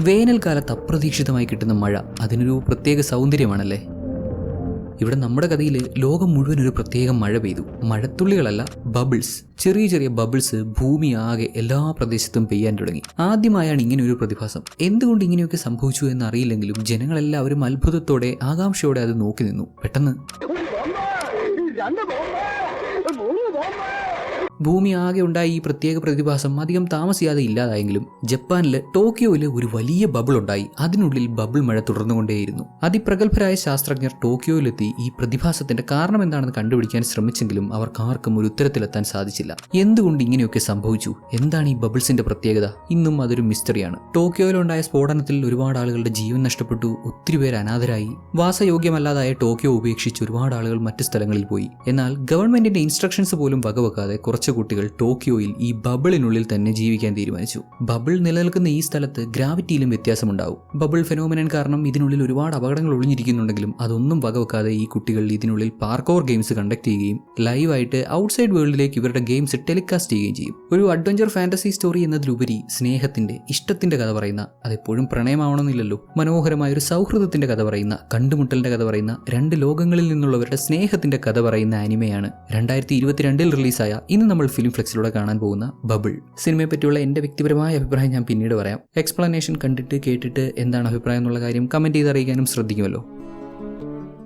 വേനൽക്കാലത്ത് അപ്രതീക്ഷിതമായി കിട്ടുന്ന മഴ അതിനൊരു പ്രത്യേക സൗന്ദര്യമാണല്ലേ? ഇവിടെ നമ്മുടെ കഥയിൽ ലോകം മുഴുവൻ ഒരു പ്രത്യേക മഴ പെയ്തു. മഴത്തുള്ളികളല്ല ബബിൾസ് ചെറിയ ചെറിയ ബബിൾസ് ഭൂമി ആകെ എല്ലാ പ്രദേശത്തും പെയ്യാൻ തുടങ്ങി. ആദ്യമായാണ് ഇങ്ങനെ ഒരു പ്രതിഭാസം. എന്തുകൊണ്ട് ഇങ്ങനെയൊക്കെ സംഭവിച്ചു എന്നറിയില്ലെങ്കിലും ജനങ്ങളെല്ലാവരും അത്ഭുതത്തോടെ ആകാംക്ഷയോടെ അത് നോക്കി നിന്നു. പെട്ടെന്ന് ഭൂമി ആകെ ഉണ്ടായ ഈ പ്രത്യേക പ്രതിഭാസം അധികം താമസിയാതെ ഇല്ലാതായെങ്കിലും ജപ്പാനിലെ ടോക്കിയോയിൽ ഒരു വലിയ ബബിൾ ഉണ്ടായി. അതിനുള്ളിൽ ബബിൾ മഴ തുടർന്നുകൊണ്ടേയിരുന്നു. അതിപ്രഗത്ഭരായ ശാസ്ത്രജ്ഞർ ടോക്കിയോയിലെത്തി ഈ പ്രതിഭാസത്തിന്റെ കാരണം എന്താണെന്ന് കണ്ടുപിടിക്കാൻ ശ്രമിച്ചെങ്കിലും അവർക്ക് ആർക്കും ഒരു ഉത്തരത്തിലെത്താൻ സാധിച്ചില്ല. എന്തുകൊണ്ട് ഇങ്ങനെയൊക്കെ സംഭവിച്ചു? എന്താണ് ഈ ബബിൾസിന്റെ പ്രത്യേകത? ഇന്നും അതൊരു മിസ്റ്ററിയാണ് ടോക്കിയോയിലുണ്ടായ സ്ഫോടനത്തിൽ ഒരുപാട് ആളുകളുടെ ജീവൻ നഷ്ടപ്പെട്ടു. ഒത്തിരി പേർ അനാഥരായി. വാസയോഗ്യമല്ലാതായ ടോക്കിയോ ഉപേക്ഷിച്ച് ഒരുപാട് ആളുകൾ മറ്റ് സ്ഥലങ്ങളിൽ പോയി. എന്നാൽ ഗവൺമെന്റിന്റെ ഇൻസ്ട്രക്ഷൻസ് പോലും വകവെക്കാതെ കുറച്ച് കുട്ടികൾ ടോക്കിയോയിൽ ഈ ബബിളിനുള്ളിൽ തന്നെ ജീവിക്കാൻ തീരുമാനിച്ചു. ബബിൾ നിലനിൽക്കുന്ന ഈ സ്ഥലത്ത് ഗ്രാവിറ്റിയിലും വ്യത്യാസമുണ്ടാവും. ബബിൾ ഫെനോമിനൻ കാരണം ഇതിനുള്ളിൽ ഒരുപാട് അപകടങ്ങൾ ഒളിഞ്ഞിരിക്കുന്നുണ്ടെങ്കിലും അതൊന്നും വകവെക്കാതെ ഈ കുട്ടികൾ ഇതിനുള്ളിൽ പാർക്കോർ ഗെയിംസ് കണ്ടക്ട് ചെയ്യുകയും ലൈവായിട്ട് ഔട്ട്സൈഡ് വേൾഡിലേക്ക് ഇവരുടെ ഗെയിംസ് ടെലികാസ്റ്റ് ചെയ്യുകയും ചെയ്യും. ഒരു അഡ്വഞ്ചർ ഫാന്റസി സ്റ്റോറി എന്നതിലുപരി സ്നേഹത്തിന്റെ ഇഷ്ടത്തിന്റെ കഥ പറയുന്ന അതെപ്പോഴും പ്രണയമാവണമെന്നില്ലല്ലോ മനോഹരമായ ഒരു സൗഹൃദത്തിന്റെ കഥ പറയുന്ന കണ്ടുമുട്ടലിന്റെ കഥ പറയുന്ന രണ്ട് ലോകങ്ങളിൽ നിന്നുള്ളവരുടെ സ്നേഹത്തിന്റെ കഥ പറയുന്ന ആനിമയാണ് രണ്ടായിരത്തി ഇരുപത്തിരണ്ടിൽ റിലീസായ ഇന്ന് നമ്മൾ ഫിലിം ഫ്ലെക്സിലൂടെ കാണാൻ പോകുന്ന ബബിൾ. സിനിമയെ പറ്റിയുള്ള എന്റെ വ്യക്തിപരമായ അഭിപ്രായം ഞാൻ പിന്നീട് പറയാം. എക്സ്പ്ലനേഷൻ കണ്ടിട്ട് കേട്ടിട്ട് എന്താണ് അഭിപ്രായം എന്നുള്ള കാര്യം കമന്റ് ചെയ്ത് അറിയിക്കാനും ശ്രദ്ധിക്കുമല്ലോ.